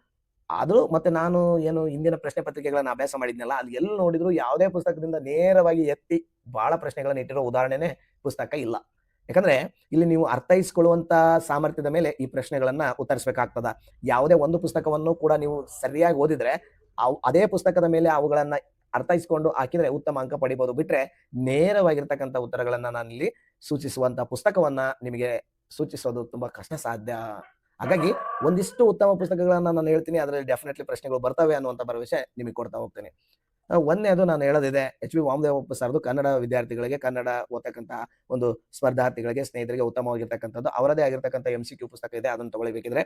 ಆದರೂ ಮತ್ತೆ ನಾನು ಏನು ಇಂದಿನ ಪ್ರಶ್ನೆ ಪತ್ರಿಕೆಗಳನ್ನ ಅಭ್ಯಾಸ ಮಾಡಿದ್ನಲ್ಲ ಅಲ್ಲಿ ಎಲ್ಲಿ ನೋಡಿದ್ರು ಯಾವುದೇ ಪುಸ್ತಕದಿಂದ ನೇರವಾಗಿ ಎತ್ತಿ ಬಹಳ ಪ್ರಶ್ನೆಗಳನ್ನ ಇಟ್ಟಿರೋ ಉದಾಹರಣೆನೇ ಪುಸ್ತಕ ಇಲ್ಲ. ಯಾಕಂದ್ರೆ ಇಲ್ಲಿ ನೀವು ಅರ್ಥೈಸ್ಕೊಳ್ಳುವಂತ ಸಾಮರ್ಥ್ಯದ ಮೇಲೆ ಈ ಪ್ರಶ್ನೆಗಳನ್ನ ಉತ್ತರಿಸಬೇಕಾಗ್ತದ. ಯಾವುದೇ ಒಂದು ಪುಸ್ತಕವನ್ನು ಕೂಡ ನೀವು ಸರಿಯಾಗಿ ಓದಿದ್ರೆ ಅವು ಅದೇ ಪುಸ್ತಕದ ಮೇಲೆ ಅವುಗಳನ್ನ ಅರ್ಥೈಸ್ಕೊಂಡು ಹಾಕಿದ್ರೆ ಉತ್ತಮ ಅಂಕ ಪಡಿಬಹುದು ಬಿಟ್ರೆ ನೇರವಾಗಿರ್ತಕ್ಕಂಥ ಉತ್ತರಗಳನ್ನ ನಾನು ಇಲ್ಲಿ ಸೂಚಿಸುವಂತ ಪುಸ್ತಕವನ್ನ ನಿಮಗೆ ಸೂಚಿಸೋದು ತುಂಬಾ ಕಷ್ಟ ಸಾಧ್ಯ. ಹಾಗಾಗಿ ಒಂದಿಷ್ಟು ಉತ್ತಮ ಪುಸ್ತಕಗಳನ್ನ ನಾನು ಹೇಳ್ತೀನಿ. ಅದರಲ್ಲಿ ಡೆಫಿನೆಟ್ಲಿ ಪ್ರಶ್ನೆಗಳು ಬರ್ತವೆ ಅನ್ನುವಂಥ ಭರವಸೆ ನಿಮಗೆ ಕೊಡ್ತಾ ಹೋಗ್ತೀನಿ. ಒಂದನೇದು ನಾನು ಹೇಳೋದಿದೆ. ಎಚ್ ವಿ ವಾಮದೇವಪ್ಪ ಸರ್ದು ಕನ್ನಡ ವಿದ್ಯಾರ್ಥಿಗಳಿಗೆ, ಕನ್ನಡ ಓದ್ತಕ್ಕಂಥ ಒಂದು ಸ್ಪರ್ಧಾರ್ಥಿಗಳಿಗೆ, ಸ್ನೇಹಿತರಿಗೆ ಉತ್ತಮವಾಗಿರ್ತಕ್ಕಂಥದ್ದು. ಅವರದೇ ಆಗಿರ್ತಕ್ಕಂಥ ಎಂ ಸಿ ಕ್ಯೂ ಪುಸ್ತಕ ಇದೆ, ಅದನ್ನು ತಗೊಳ್ಬೇಕಿದ್ರೆ.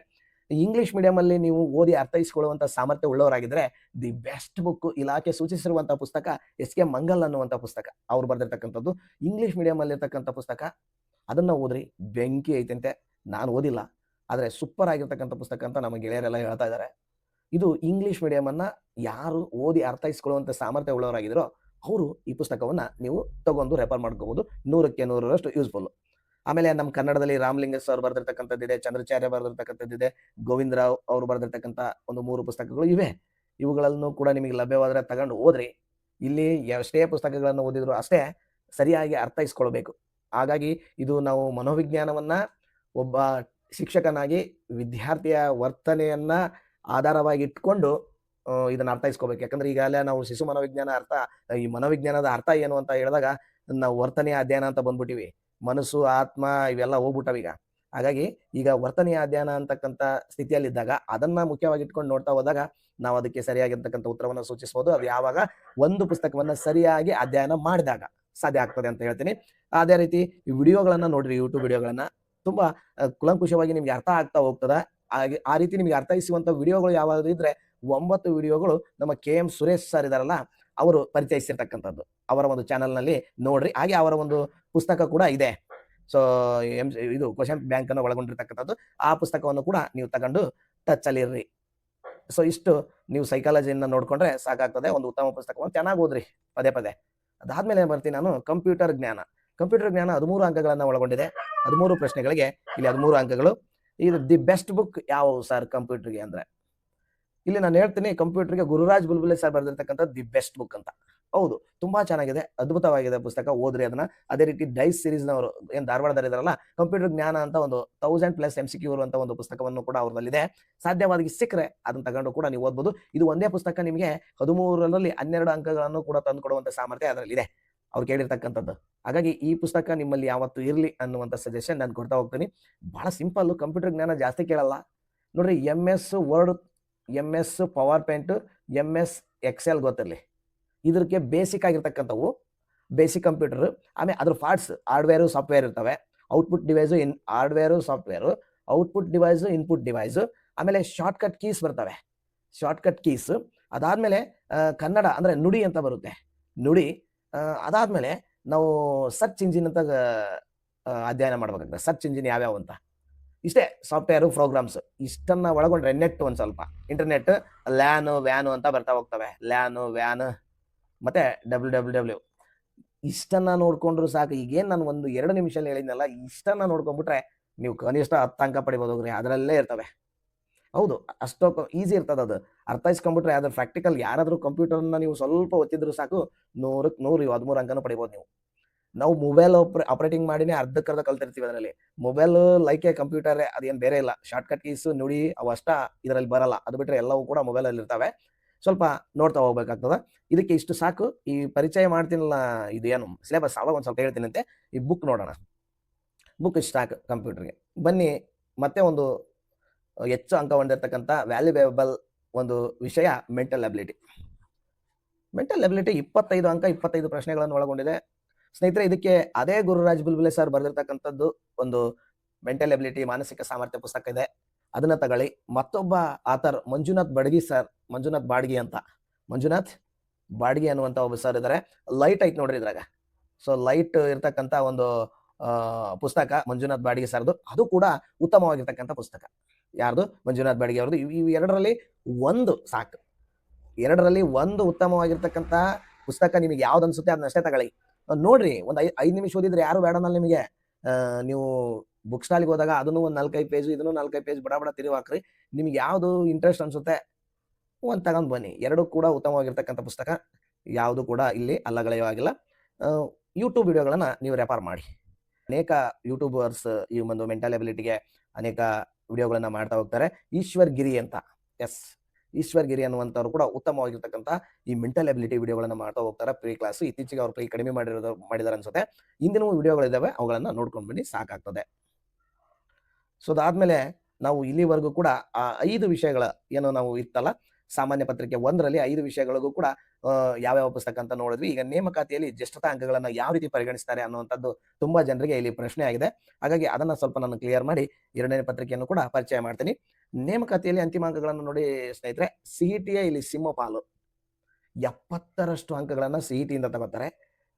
ಇಂಗ್ಲಿಷ್ ಮೀಡಿಯಂ ಅಲ್ಲಿ ನೀವು ಓದಿ ಅರ್ಥೈಸಿಕೊಳ್ಳುವಂತ ಸಾಮರ್ಥ್ಯ ಉಳ್ಳವರಾಗಿದ್ರೆ, ದಿ ಬೆಸ್ಟ್ ಬುಕ್ ಇಲಾಖೆ ಸೂಚಿಸಿರುವಂತಹ ಪುಸ್ತಕ ಎಸ್ ಕೆ ಮಂಗಲ್ ಅನ್ನುವಂಥ ಪುಸ್ತಕ. ಅವ್ರು ಬರೆದಿರ್ತಕ್ಕಂಥದ್ದು. ಇಂಗ್ಲಿಷ್ ಮೀಡಿಯಂ ಅಲ್ಲಿ ಇರ್ತಕ್ಕಂಥ ಪುಸ್ತಕ, ಅದನ್ನ ಓದ್ರಿ. ಬೆಂಕಿ ಐತಂತೆ. ನಾನು ಓದಿಲ್ಲ. ಆದ್ರೆ ಸೂಪರ್ ಆಗಿರ್ತಕ್ಕಂಥ ಪುಸ್ತಕ ಅಂತ ನಮ್ಮ ಗೆಳೆಯರೆಲ್ಲ ಹೇಳ್ತಾ ಇದ್ದಾರೆ ಇದು ಇಂಗ್ಲಿಷ್ ಮೀಡಿಯಂ ಅನ್ನ ಯಾರು ಓದಿ ಅರ್ಥೈಸ್ಕೊಳ್ಳುವಂಥ ಸಾಮರ್ಥ್ಯ ಉಳ್ಳವರಾಗಿದ್ರೋ ಅವರು ಈ ಪುಸ್ತಕವನ್ನ ನೀವು ತಗೊಂಡು ರೆಫರ್ ಮಾಡ್ಕೋಬಹುದು ನೂರಕ್ಕೆ ನೂರರಷ್ಟು ಯೂಸ್ಫುಲ್ ಆಮೇಲೆ ನಮ್ಮ ಕನ್ನಡದಲ್ಲಿ ರಾಮಲಿಂಗ ಸರ್ ಬರೆದಿರ್ತಕ್ಕಂಥದ್ದಿದೆ ಚಂದ್ರಾಚಾರ್ಯ ಬರೆದಿರ್ತಕ್ಕಂಥದ್ದಿದೆ ಗೋವಿಂದ ರಾವ್ ಅವರು ಬರೆದಿರ್ತಕ್ಕಂಥ ಒಂದು ಮೂರು ಪುಸ್ತಕಗಳು ಇವೆ. ಇವುಗಳನ್ನು ಕೂಡ ನಿಮಗೆ ಲಭ್ಯವಾದರೆ ತಗೊಂಡು ಓದ್ರಿ. ಇಲ್ಲಿ ಎಷ್ಟೇ ಪುಸ್ತಕಗಳನ್ನು ಓದಿದ್ರು ಅಷ್ಟೇ ಸರಿಯಾಗಿ ಅರ್ಥೈಸ್ಕೊಳ್ಬೇಕು. ಹಾಗಾಗಿ ಇದು ನಾವು ಮನೋವಿಜ್ಞಾನವನ್ನ ಒಬ್ಬ ಶಿಕ್ಷಕನಾಗಿ ವಿದ್ಯಾರ್ಥಿಯ ವರ್ತನೆಯನ್ನ ಆಧಾರವಾಗಿ ಇಟ್ಕೊಂಡು ಇದನ್ನು ಅರ್ಥೈಸ್ಕೋಬೇಕು ಯಾಕಂದ್ರೆ ಈಗಾಗಲೇ ನಾವು ಶಿಶು ಮನೋವಿಜ್ಞಾನ ಅರ್ಥ, ಈ ಮನೋವಿಜ್ಞಾನದ ಅರ್ಥ ಏನು ಅಂತ ಹೇಳಿದಾಗ ನಾವು ವರ್ತನೆಯ ಅಧ್ಯಯನ ಅಂತ ಬಂದ್ಬಿಟ್ಟಿವಿ. ಮನಸ್ಸು, ಆತ್ಮ ಇವೆಲ್ಲ ಹೋಗ್ಬಿಟ್ಟವ ಈಗ. ಹಾಗಾಗಿ ಈಗ ವರ್ತನೆಯ ಅಧ್ಯಯನ ಅಂತಕ್ಕಂಥ ಸ್ಥಿತಿಯಲ್ಲಿದ್ದಾಗ ಅದನ್ನ ಮುಖ್ಯವಾಗಿ ಇಟ್ಕೊಂಡು ನೋಡ್ತಾ ಹೋದಾಗ ನಾವು ಅದಕ್ಕೆ ಸರಿಯಾಗಿರ್ತಕ್ಕಂಥ ಉತ್ತರವನ್ನು ಸೂಚಿಸಬಹುದು ಅದು ಯಾವಾಗ? ಒಂದು ಪುಸ್ತಕವನ್ನ ಸರಿಯಾಗಿ ಅಧ್ಯಯನ ಮಾಡಿದಾಗ ಸಾಧ್ಯ ಆಗ್ತದೆ ಅಂತ ಹೇಳ್ತೀನಿ. ಅದೇ ರೀತಿ ವಿಡಿಯೋಗಳನ್ನ ನೋಡ್ರಿ ಯೂಟ್ಯೂಬ್ ವಿಡಿಯೋಗಳನ್ನ. ತುಂಬಾ ಕುಲಂಕುಷವಾಗಿ ನಿಮ್ಗೆ ಅರ್ಥ ಆಗ್ತಾ ಹೋಗ್ತದ. ಹಾಗೆ ಆ ರೀತಿ ನಿಮ್ಗೆ ಅರ್ಥೈಸುವಂತ ವಿಡಿಯೋಗಳು ಯಾವ್ದು ಇದ್ರೆ ಒಂಬತ್ತು ವಿಡಿಯೋಗಳು ನಮ್ಮ ಕೆ ಎಂ ಸುರೇಶ್ ಸರ್ ಇದಾರಲ್ಲ, ಅವರು ಪರಿಚಯಿಸಿರ್ತಕ್ಕಂಥದ್ದು. ಅವರ ಒಂದು ಚಾನೆಲ್ನಲ್ಲಿ ನೋಡ್ರಿ. ಹಾಗೆ ಅವರ ಒಂದು ಪುಸ್ತಕ ಕೂಡ ಇದೆ. ಸೊ ಎಂ, ಇದು ಕ್ವಶನ್ ಬ್ಯಾಂಕ್ ಅನ್ನು ಒಳಗೊಂಡಿರ್ತಕ್ಕಂಥದ್ದು. ಆ ಪುಸ್ತಕವನ್ನು ಕೂಡ ನೀವು ತಗೊಂಡು ಟಚ್ ಅಲ್ಲಿ ಇರ್ರಿ. ಸೊ ಇಷ್ಟು ನೀವು ಸೈಕಾಲಜಿಯನ್ನ ನೋಡ್ಕೊಂಡ್ರೆ ಸಾಕಾಗ್ತದೆ. ಒಂದು ಉತ್ತಮ ಪುಸ್ತಕವನ್ನು ಚೆನ್ನಾಗಿ ಓದ್ರಿ. ಪದೇ ಪದೇ. ಅದಾದ್ಮೇಲೆ ಬರ್ತೀನಿ ನಾನು ಕಂಪ್ಯೂಟರ್ ಜ್ಞಾನ. ಕಂಪ್ಯೂಟರ್ ಜ್ಞಾನ ಹದಿಮೂರು ಅಂಕಗಳನ್ನು ಒಳಗೊಂಡಿದೆ. ಹದಿಮೂರು ಪ್ರಶ್ನೆಗಳಿಗೆ ಇಲ್ಲಿ ಹದಿಮೂರು ಅಂಕಗಳು. ಇದು ದಿ ಬೆಸ್ಟ್ ಬುಕ್ ಯಾವುವು ಸರ್ ಕಂಪ್ಯೂಟರ್ಗೆ ಅಂದ್ರೆ? ಇಲ್ಲಿ ನಾನು ಹೇಳ್ತೀನಿ ಕಂಪ್ಯೂಟರ್ಗೆ ಗುರುರಾಜ್ ಬುಲ್ಬುಲೆ ಸರ್ ಬರೆದಿರ್ತಕ್ಕಂಥ ದಿ ಬೆಸ್ಟ್ ಬುಕ್ ಅಂತ. ಹೌದು, ತುಂಬಾ ಚೆನ್ನಾಗಿದೆ, ಅದ್ಭುತವಾಗಿದೆ ಪುಸ್ತಕ, ಓದ್ರಿ ಅದನ್ನ. ಅದೇ ರೀತಿ ಡೈಸ್ ಏನ್ ಧಾರವಾಡದಲ್ಲಿ ಇದಾರಲ್ಲ, ಕಂಪ್ಯೂಟರ್ ಜ್ಞಾನ ಅಂತ ಒಂದು ತೌಸಂಡ್ ಪ್ಲಸ್ ಎಂ ಸಿ ಅಂತ ಒಂದು ಪುಸ್ತಕವನ್ನು ಕೂಡ ಅವ್ರದಲ್ಲಿದೆ ಸಾಧ್ಯವಾಗಿ ಸಿಕ್ಕರೆ ಅದನ್ನ ತಗೊಂಡು ಕೂಡ ನೀವು ಓದ್ಬೋದು. ಇದು ಒಂದೇ ಪುಸ್ತಕ ನಿಮಗೆ ಹದಿಮೂರರಲ್ಲಿ ಹನ್ನೆರಡು ಅಂಕಗಳನ್ನು ಕೂಡ ತಂದುಕೊಡುವಂತ ಸಾಮರ್ಥ್ಯ ಅದರಲ್ಲಿದೆ. ಅವ್ರು ಕೇಳಿರ್ತಕ್ಕಂಥದ್ದು. ಹಾಗಾಗಿ ಈ ಪುಸ್ತಕ ನಿಮ್ಮಲ್ಲಿ ಯಾವತ್ತು ಇರಲಿ ಅನ್ನುವಂಥ ಸಜೆಷನ್ ನಾನು ಕೊಡ್ತಾ ಹೋಗ್ತೀನಿ. ಬಹಳ ಸಿಂಪಲ್ ಕಂಪ್ಯೂಟರ್ ಜ್ಞಾನ ಜಾಸ್ತಿ ಕೇಳಲ್ಲ. ನೋಡ್ರಿ M S word M S power point M S Excel ಗೊತ್ತಿರಲಿ. ಇದಕ್ಕೆ ಬೇಸಿಕ್ ಆಗಿರ್ತಕ್ಕಂಥವು ಬೇಸಿಕ್ ಕಂಪ್ಯೂಟರ್ ಆಮೇಲೆ ಅದ್ರ ಪಾರ್ಟ್ಸ್ ಹಾರ್ಡ್ವೇರು ಸಾಫ್ಟ್ವೇರ್ ಇರ್ತವೆ. Output device in hardware software output device input device ಆಮೇಲೆ ಶಾರ್ಟ್ಕಟ್ ಕೀಸ್ ಬರ್ತವೆ. ಶಾರ್ಟ್ಕಟ್ ಕೀಸ್ ಅದಾದಮೇಲೆ ಕನ್ನಡ ಅಂದ್ರೆ ನುಡಿ ಅಂತ ಬರುತ್ತೆ. ನುಡಿ ಅದಾದ್ಮೇಲೆ ನಾವು ಸರ್ಚ್ ಇಂಜಿನ್ ಅಂತ ಅಧ್ಯಯನ ಮಾಡ್ಬೇಕಾಗ್ತದೆ. ಸರ್ಚ್ ಇಂಜಿನ್ ಯಾವ್ಯಾವ ಅಂತ. ಇಷ್ಟೇ ಸಾಫ್ಟ್ವೇರು, ಪ್ರೋಗ್ರಾಮ್ಸ್ ಇಷ್ಟನ್ನ ಒಳಗೊಂಡ್ರೆ ನೆಟ್ ಒಂದು ಸ್ವಲ್ಪ. ಇಂಟರ್ನೆಟ್, ಲ್ಯಾನು, ವ್ಯಾನು ಅಂತ ಬರ್ತಾ ಹೋಗ್ತವೆ. ಲ್ಯಾನು, ವ್ಯಾನ್ ಮತ್ತೆ ಡಬ್ಲ್ಯೂ ಡಬ್ಲ್ಯೂ ಡಬ್ಲ್ಯೂ. ಇಷ್ಟನ್ನ ನೋಡ್ಕೊಂಡ್ರು ಸಾಕು. ಈಗೇನು ನಾನು ಒಂದು ಎರಡು ನಿಮಿಷ ಹೇಳಿದ್ನಲ್ಲ, ಇಷ್ಟನ್ನ ನೋಡ್ಕೊಂಡ್ಬಿಟ್ರೆ ನೀವು ಕನಿಷ್ಠ ಹತ್ತು ಅಂಕ ಪಡಿಬೋದು ಅದರಲ್ಲೇ ಇರ್ತವೆ. ಹೌದು, ಅಷ್ಟೋ ಈಸಿ ಇರ್ತದೆ ಅದು. ಅರ್ಥೈಸ್ಕೊಂಡ್ಬಿಟ್ರೆ ಅದ್ರ ಪ್ರಾಕ್ಟಿಕಲ್ ಯಾರಾದರೂ ಕಂಪ್ಯೂಟರ್ನ ನೀವು ಸ್ವಲ್ಪ ಒತ್ತಿದ್ರು ಸಾಕು ನೂರಕ್ಕೆ ನೂರು ಹದಿಮೂರು ಅಂಕನೂ ಪಡಿಬೋದು ನೀವು. ನಾವು ಮೊಬೈಲ್ ಆಪರೇಟಿಂಗ್ ಮಾಡಿನೇ ಅರ್ಧಕ್ಕರ್ಧ ಕಲ್ತಿರ್ತೀವಿ ಅದರಲ್ಲಿ. ಮೊಬೈಲ್ ಲೈಕೆ ಕಂಪ್ಯೂಟರ್ ಅದೇನು ಬೇರೆ ಇಲ್ಲ. ಶಾರ್ಟ್ಕಟ್ ಕೀಸ್ ನುಡಿ, ಅವು ಅಷ್ಟ ಇದರಲ್ಲಿ ಬರಲ್ಲ. ಅದು ಬಿಟ್ಟರೆ ಎಲ್ಲವೂ ಕೂಡ ಮೊಬೈಲ್ ಅಲ್ಲಿ ಇರ್ತವೆ. ಸ್ವಲ್ಪ ನೋಡ್ತಾ ಹೋಗ್ಬೇಕಾಗ್ತದೆ. ಇದಕ್ಕೆ ಇಷ್ಟು ಸಾಕು. ಈ ಪರಿಚಯ ಮಾಡ್ತೀನಲ್ಲ ಇದು ಏನು ಸಿಲೆಬಸ್ ಅವಾಗ ಒಂದು ಸ್ವಲ್ಪ ಹೇಳ್ತೀನಂತೆ. ಈ ಬುಕ್ ನೋಡೋಣ. ಬುಕ್ ಇಷ್ಟು ಸಾಕು ಕಂಪ್ಯೂಟರ್ಗೆ ಬನ್ನಿ, ಮತ್ತೆ ಒಂದು ಹೆಚ್ಚು ಅಂಕ ಹೊಂದಿರತಕ್ಕಂಥ ವ್ಯಾಲ್ಯೂಬಲ್ ಒಂದು ವಿಷಯ ಮೆಂಟಲ್ ಅಬಿಲಿಟಿ ಮೆಂಟಲ್ ಅಬಿಲಿಟಿ ಇಪ್ಪತ್ತೈದು ಅಂಕ, ಇಪ್ಪತ್ತೈದು ಪ್ರಶ್ನೆಗಳನ್ನು ಒಳಗೊಂಡಿದೆ. ಸ್ನೇಹಿತರೆ, ಇದಕ್ಕೆ ಅದೇ ಗುರುರಾಜ್ ಬುಲ್ಬುಲೆ ಸರ್ ಬರೆದಿರ್ತಕ್ಕಂಥದ್ದು ಒಂದು ಮೆಂಟಲ್ ಎಬಿಲಿಟಿ ಮಾನಸಿಕ ಸಾಮರ್ಥ್ಯ ಪುಸ್ತಕ ಇದೆ. ಅದನ್ನ ತಗೊಳ್ಳಿ. ಮತ್ತೊಬ್ಬ ಆತರ್ ಮಂಜುನಾಥ್ ಬಡಗಿ ಸರ್ ಮಂಜುನಾಥ್ ಬಾಡ್ಗಿ ಅಂತ. ಮಂಜುನಾಥ್ ಬಾಡ್ಗಿ ಅನ್ನುವಂಥ ಒಬ್ಬ ಸರ್ ಇದ್ದಾರೆ. ಲೈಟ್ ಐತೆ ನೋಡ್ರಿ ಇದ್ರಾಗ. ಸೊ ಲೈಟ್ ಇರ್ತಕ್ಕಂಥ ಒಂದು ಪುಸ್ತಕ ಮಂಜುನಾಥ್ ಬಾಡಿಗೆ ಸರ್ದು. ಅದು ಕೂಡ ಉತ್ತಮವಾಗಿರ್ತಕ್ಕಂಥ ಪುಸ್ತಕ. ಯಾರ್ದು? ಮಂಜುನಾಥ್ ಬಾಡಿಗೆ ಅವ್ರದ್ದು. ಇವು ಎರಡರಲ್ಲಿ ಒಂದು ಸಾಕು. ಎರಡರಲ್ಲಿ ಒಂದು ಉತ್ತಮವಾಗಿರ್ತಕ್ಕಂಥ ಪುಸ್ತಕ ನಿಮಗೆ ಯಾವ್ದು ಅನ್ಸುತ್ತೆ ಅದನ್ನಷ್ಟೇ ತಗೊಳ್ಳಿ. ನೋಡ್ರಿ, ಒಂದು ಐ, ಐದು ನಿಮಿಷ ಓದಿದ್ರೆ ಯಾರು ಬೇಡನಲ್ಲ ನಿಮಗೆ. ನೀವು ಬುಕ್ ಸ್ಟಾಲ್ಗೆ ಹೋದಾಗ ಅದನ್ನು ಒಂದು ನಾಲ್ಕೈದು ಪೇಜ್ ಇದನ್ನು ನಾಲ್ಕೈದು ಪೇಜ್ ಬಡ ಬಡ ತಿರುವಾಕ್ರಿ ನಿಮ್ಗೆ ಯಾವುದು ಇಂಟ್ರೆಸ್ಟ್ ಅನ್ಸುತ್ತೆ, ಒಂದು ತಗೊಂಡ್ ಬನ್ನಿ. ಎರಡು ಕೂಡ ಉತ್ತಮವಾಗಿರ್ತಕ್ಕಂಥ ಪುಸ್ತಕ. ಯಾವುದು ಕೂಡ ಇಲ್ಲಿ ಅಲ್ಲಗಳೆಯವಾಗಿಲ್ಲ ಯೂಟ್ಯೂಬ್ ವಿಡಿಯೋಗಳನ್ನು ನೀವು ರೆಫರ್ ಮಾಡಿ. ಅನೇಕ ಯೂಟ್ಯೂಬರ್ಸ್ ಈ ಒಂದು ಮೆಂಟಲ್ ಎಬಿಲಿಟಿಗೆ ಅನೇಕ ವಿಡಿಯೋಗಳನ್ನ ಮಾಡ್ತಾ ಹೋಗ್ತಾರೆ. ಈಶ್ವರ್ ಗಿರಿ ಅಂತ. ಎಸ್ ಈಶ್ವರ್ ಗಿರಿ ಅನ್ನುವಂಥವ್ರು ಕೂಡ ಉತ್ತಮವಾಗಿರ್ತಕ್ಕಂಥ ಈ ಮೆಂಟಲ್ ಎಬಿಲಿಟಿ ವಿಡಿಯೋಗಳನ್ನ ಮಾಡ್ತಾ ಹೋಗ್ತಾರೆ. ಪ್ರೀ ಕ್ಲಾಸ್ ಇತ್ತೀಚೆಗೆ ಅವ್ರು ಪ್ರೀ ಕಡಿಮೆ ಮಾಡಿರೋದು, ಮಾಡಿದಾರೆ ಅನ್ಸುತ್ತೆ. ಇಂದಿನ ವಿಡಿಯೋಗಳಿದ್ದಾವೆ ಅವುಗಳನ್ನ ನೋಡ್ಕೊಂಡು ಬನ್ನಿ, ಸಾಕಾಗ್ತದೆ. ಸೊ ಅದಾದ್ಮೇಲೆ ನಾವು ಇಲ್ಲಿವರೆಗೂ ಕೂಡ ಆ ಐದು ವಿಷಯಗಳ ಏನು ನಾವು ಇತ್ತಲ್ಲ ಸಾಮಾನ್ಯ ಪತ್ರಿಕೆ ಒಂದರಲ್ಲಿ ಐದು ವಿಷಯಗಳಿಗೂ ಕೂಡ ಯಾವ್ಯಾವ ಪುಸ್ತಕ ಅಂತ ನೋಡಿದ್ವಿ. ಈಗ ನೇಮಕಾತಿಯಲ್ಲಿ ಜ್ಯೇಷ್ಠತಾ ಅಂಕಗಳನ್ನು ಯಾವ ರೀತಿ ಪರಿಗಣಿಸ್ತಾರೆ ಅನ್ನುವಂಥದ್ದು ತುಂಬಾ ಜನರಿಗೆ ಇಲ್ಲಿ ಪ್ರಶ್ನೆ ಆಗಿದೆ. ಹಾಗಾಗಿ ಅದನ್ನ ಸ್ವಲ್ಪ ನಾನು ಕ್ಲಿಯರ್ ಮಾಡಿ ಎರಡನೇ ಪತ್ರಿಕೆಯನ್ನು ಕೂಡ ಪರಿಚಯ ಮಾಡ್ತೀನಿ. ನೇಮಕಾತಿಯಲ್ಲಿ ಅಂತಿಮ ಅಂಕಗಳನ್ನು ನೋಡಿ ಸ್ನೇಹಿತರೆ, ಸಿಇಟಿಯ ಇಲ್ಲಿ ಸಿಂಹಪಾಲು ಎಪ್ಪತ್ತರಷ್ಟು ಅಂಕಗಳನ್ನ ಸಿಇಟಿಯಿಂದ ತಗೋತಾರೆ.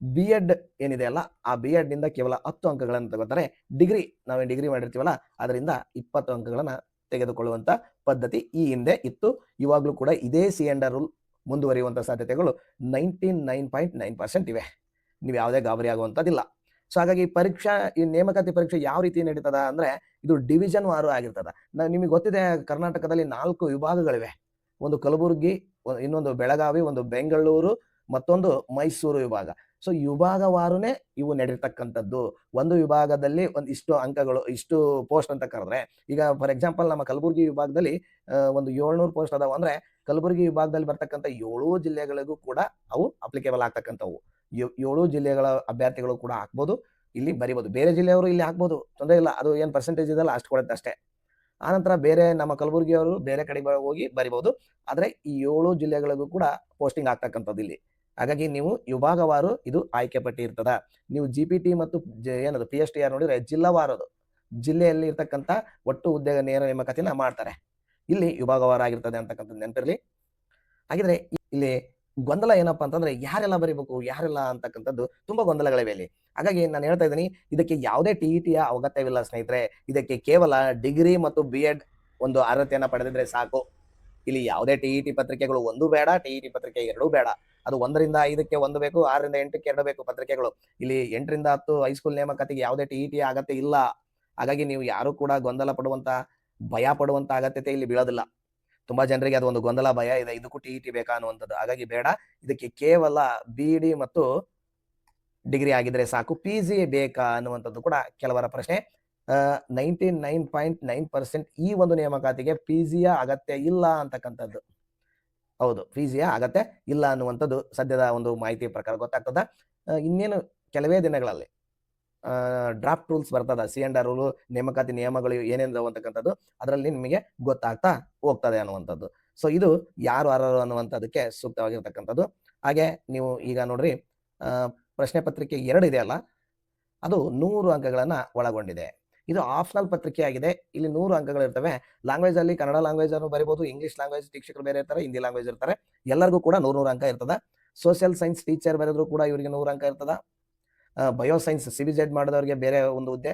ಬಿ ಎಡ್ ಏನಿದೆ ಅಲ್ಲ, ಆ ಬಿ ಎಡ್ನಿಂದ ಕೇವಲ ಹತ್ತು ಅಂಕಗಳನ್ನು ತಗೋತಾರೆ. ಡಿಗ್ರಿ, ನಾವೇನು ಡಿಗ್ರಿ ಮಾಡಿರ್ತೀವಲ್ಲ, ಅದರಿಂದ ಇಪ್ಪತ್ತು ಅಂಕಗಳನ್ನ ತೆಗೆದುಕೊಳ್ಳುವಂತ ಪದ್ಧತಿ ಈ ಹಿಂದೆ ಇತ್ತು. ಇವಾಗಲೂ ಕೂಡ ಇದೇ ಸಿ ರೂಲ್ ಮುಂದುವರಿಯುವಂತ ಸಾಧ್ಯತೆಗಳು ninety nine point nine percent ಇವೆ. ನೀವು ಯಾವುದೇ ಗಾಬರಿ ಆಗುವಂತದಿಲ್ಲ ಸೊ ಹಾಗಾಗಿ ಪರೀಕ್ಷಾ, ಈ ನೇಮಕಾತಿ ಪರೀಕ್ಷೆ ಯಾವ ರೀತಿ ನಡೀತದ ಅಂದ್ರೆ ಇದು ಡಿವಿಷನ್ ವಾರು ಆಗಿರ್ತದ. ನಿಮಗೆ ಗೊತ್ತಿದೆ ಕರ್ನಾಟಕದಲ್ಲಿ ನಾಲ್ಕು ವಿಭಾಗಗಳಿವೆ. ಒಂದು ಕಲಬುರಗಿ ಇನ್ನೊಂದು ಬೆಳಗಾವಿ, ಒಂದು ಬೆಂಗಳೂರು, ಮತ್ತೊಂದು ಮೈಸೂರು ವಿಭಾಗ. ಸೊ ವಿಭಾಗವಾರುನೇ ಇವು ನಡೀತಕ್ಕಂಥದ್ದು ಒಂದು ವಿಭಾಗದಲ್ಲಿ ಒಂದು ಇಷ್ಟು ಅಂಕಗಳು, ಇಷ್ಟು ಪೋಸ್ಟ್ ಅಂತ ಕರೆದ್ರೆ, ಈಗ ಫಾರ್ ಎಕ್ಸಾಂಪಲ್ ನಮ್ಮ ಕಲಬುರಗಿ ವಿಭಾಗದಲ್ಲಿ ಒಂದು ಏಳ್ನೂರು ಪೋಸ್ಟ್ ಅದಾವ. ಅಂದ್ರೆ ಕಲಬುರಗಿ ವಿಭಾಗದಲ್ಲಿ ಬರ್ತಕ್ಕಂಥ ಏಳು ಜಿಲ್ಲೆಗಳಿಗೂ ಕೂಡ ಅವು ಅಪ್ಲಿಕೇಬಲ್ ಆಗ್ತಕ್ಕಂಥವು. ಏಳು ಜಿಲ್ಲೆಗಳ ಅಭ್ಯರ್ಥಿಗಳು ಕೂಡ ಹಾಕ್ಬೋದು ಇಲ್ಲಿ ಬರಿಬೋದು. ಬೇರೆ ಜಿಲ್ಲೆಯವರು ಇಲ್ಲಿ ಹಾಕ್ಬೋದು ತೊಂದರೆ ಇಲ್ಲ. ಅದು ಏನು ಪರ್ಸೆಂಟೇಜ್ ಇದೆಲ್ಲ ಅಷ್ಟು ಕೊಡುತ್ತೆ ಅಷ್ಟೇ. ಆನಂತರ ಬೇರೆ ನಮ್ಮ ಕಲಬುರಗಿಯವರು ಬೇರೆ ಕಡೆ ಹೋಗಿ ಬರಿಬಹುದು ಆದರೆ ಈ ಏಳು ಜಿಲ್ಲೆಗಳಿಗೂ ಕೂಡ ಪೋಸ್ಟಿಂಗ್ ಆಗ್ತಕ್ಕಂಥದ್ದು ಇಲ್ಲಿ. ಹಾಗಾಗಿ ನೀವು ವಿಭಾಗವಾರು ಇದು ಆಯ್ಕೆ ಪಟ್ಟಿ ಇರ್ತದ ನೀವು ಜಿ ಪಿ ಟಿ ಮತ್ತು ಏನದು ಪಿ ಎಚ್ ಟಿ ಆರ್ ನೋಡಿದ್ರೆ ಜಿಲ್ಲಾವಾರದು. ಜಿಲ್ಲೆಯಲ್ಲಿ ಇರ್ತಕ್ಕಂಥ ಒಟ್ಟು ಉದ್ಯೋಗ ನೇರ ನೇಮಕಾತಿನ ಮಾಡ್ತಾರೆ. ಇಲ್ಲಿ ವಿಭಾಗವಾರ ಆಗಿರ್ತದೆ ಅಂತಕ್ಕಂಥದ್ದು ನೆನಪಿರಲಿ. ಹಾಗಿದ್ರೆ ಇಲ್ಲಿ ಗೊಂದಲ ಏನಪ್ಪ ಅಂತಂದ್ರೆ ಯಾರೆಲ್ಲ ಬರೀಬೇಕು, ಯಾರೆಲ್ಲ ಅಂತಕ್ಕಂಥದ್ದು ತುಂಬಾ ಗೊಂದಲಗಳಿವೆ ಇಲ್ಲಿ. ಹಾಗಾಗಿ ನಾನು ಹೇಳ್ತಾ ಇದ್ದೀನಿ, ಇದಕ್ಕೆ ಯಾವುದೇ ಟಿ ಇ ಟಿಯ ಅಗತ್ಯವಿಲ್ಲ ಸ್ನೇಹಿತರೆ. ಇದಕ್ಕೆ ಕೇವಲ ಡಿಗ್ರಿ ಮತ್ತು ಬಿ ಎಡ್ ಒಂದು ಅರ್ಹತೆಯನ್ನ ಪಡೆದಿದ್ರೆ ಸಾಕು. ಇಲ್ಲಿ ಯಾವುದೇ ಟಿ ಇ ಟಿ ಪತ್ರಿಕೆಗಳು ಒಂದು ಬೇಡ ಟಿ ಇ ಟಿ ಪತ್ರಿಕೆ ಎರಡೂ ಬೇಡ. ಅದು ಒಂದರಿಂದ ಐದಕ್ಕೆ ಒಂದು ಬೇಕು, ಆರರಿಂದ ಎಂಟಕ್ಕೆ ಎರಡು ಬೇಕು ಪತ್ರಿಕೆಗಳು. ಇಲ್ಲಿ ಎಂಟರಿಂದ ಹತ್ತು ಹೈಸ್ಕೂಲ್ ನೇಮಕಾತಿಗೆ ಯಾವುದೇ ಟಿ ಇ ಟಿ ಅಗತ್ಯ ಇಲ್ಲ. ಹಾಗಾಗಿ ನೀವು ಯಾರು ಕೂಡ ಗೊಂದಲ ಪಡುವಂತ, ಭಯ ಪಡುವಂತ ಅಗತ್ಯತೆ ಇಲ್ಲಿ ಬೀಳೋದಿಲ್ಲ. ತುಂಬಾ ಜನರಿಗೆ ಅದು ಒಂದು ಗೊಂದಲ, ಭಯ ಇದೆ. ಇದಕ್ಕೂ ಟಿ ಇ ಟಿ ಬೇಕಾ ಅನ್ನುವಂಥದ್ದು. ಹಾಗಾಗಿ ಬೇಡ. ಇದಕ್ಕೆ ಕೇವಲ ಬಿ ಡಿ ಮತ್ತು ಡಿಗ್ರಿ ಆಗಿದ್ರೆ ಸಾಕು. ಪಿ ಜಿ ಬೇಕಾ ಅನ್ನುವಂಥದ್ದು ಕೂಡ ಕೆಲವರ ಪ್ರಶ್ನೆ. Ninety nine point nine percent ಈ ಒಂದು ನೇಮಕಾತಿಗೆ ಪಿ ಜಿಯ ಅಗತ್ಯ ಇಲ್ಲ ಅಂತಕ್ಕಂಥದ್ದು. ಹೌದು ಪಿ ಜಿಯ ಅಗತ್ಯ ಇಲ್ಲ ಅನ್ನುವಂಥದ್ದು ಸದ್ಯದ ಒಂದು ಮಾಹಿತಿ ಪ್ರಕಾರ ಗೊತ್ತಾಗ್ತದ. ಇನ್ನೇನು ಕೆಲವೇ ದಿನಗಳಲ್ಲಿ ಡ್ರಾಫ್ಟ್ ರೂಲ್ಸ್ ಬರ್ತದ ಸಿ ಎಂಡ್ ಆರ್ ರೂಲು ನೇಮಕಾತಿ ನಿಯಮಗಳು ಏನೇನು ಅಂತಕ್ಕಂಥದ್ದು, ಅದರಲ್ಲಿ ನಿಮಗೆ ಗೊತ್ತಾಗ್ತಾ ಹೋಗ್ತದೆ ಅನ್ನುವಂಥದ್ದು. ಸೊ ಇದು ಯಾರು ಅರ್ಹರು ಅನ್ನುವಂಥದ್ದಕ್ಕೆ ಸೂಕ್ತವಾಗಿರ್ತಕ್ಕಂಥದ್ದು. ಹಾಗೆ ನೀವು ಈಗ ನೋಡ್ರಿ ಪ್ರಶ್ನೆ ಪತ್ರಿಕೆ ಎರಡು ಇದೆಯಲ್ಲ, ಅದು ನೂರು ಅಂಕಗಳನ್ನ ಒಳಗೊಂಡಿದೆ. ಇದು ಆಪ್ಷನಲ್ ಪತ್ರಿಕೆ ಆಗಿದೆ. ಇಲ್ಲಿ ನೂರು ಅಂಕಗಳು ಇರ್ತವೆ. ಲ್ಯಾಂಗ್ವೇಜ್ ಅಲ್ಲಿ ಕನ್ನಡ ಲ್ಯಾಂಗ್ವೇಜ್ ಅನ್ನು ಬರೀಬಹುದು ಇಂಗ್ಲಿಷ್ ಲ್ಯಾಂಗ್ವೇಜ್ ಶಿಕ್ಷಕರು ಬೇರೆ ಇರ್ತಾರೆ, ಹಿಂದಿ ಲ್ಯಾಂಗ್ವೇಜ್ ಇರ್ತಾರೆ. ಎಲ್ಲರಿಗೂ ಕೂಡ ನೂರು ನೂರು ಅಂಕ ಇರ್ತದೆ. ಸೋಷಿಯಲ್ ಸೈನ್ಸ್ ಟೀಚರ್ ಬರೆದ್ರು ಕೂಡ ಇವರಿಗೆ ನೂರು ಅಂಕ ಇರ್ತದ. ಬಯೋ ಸೈನ್ಸ್ ಸಿ ಬಿ ಮಾಡಿದವರಿಗೆ ಬೇರೆ ಒಂದು ಹುದ್ದೆ.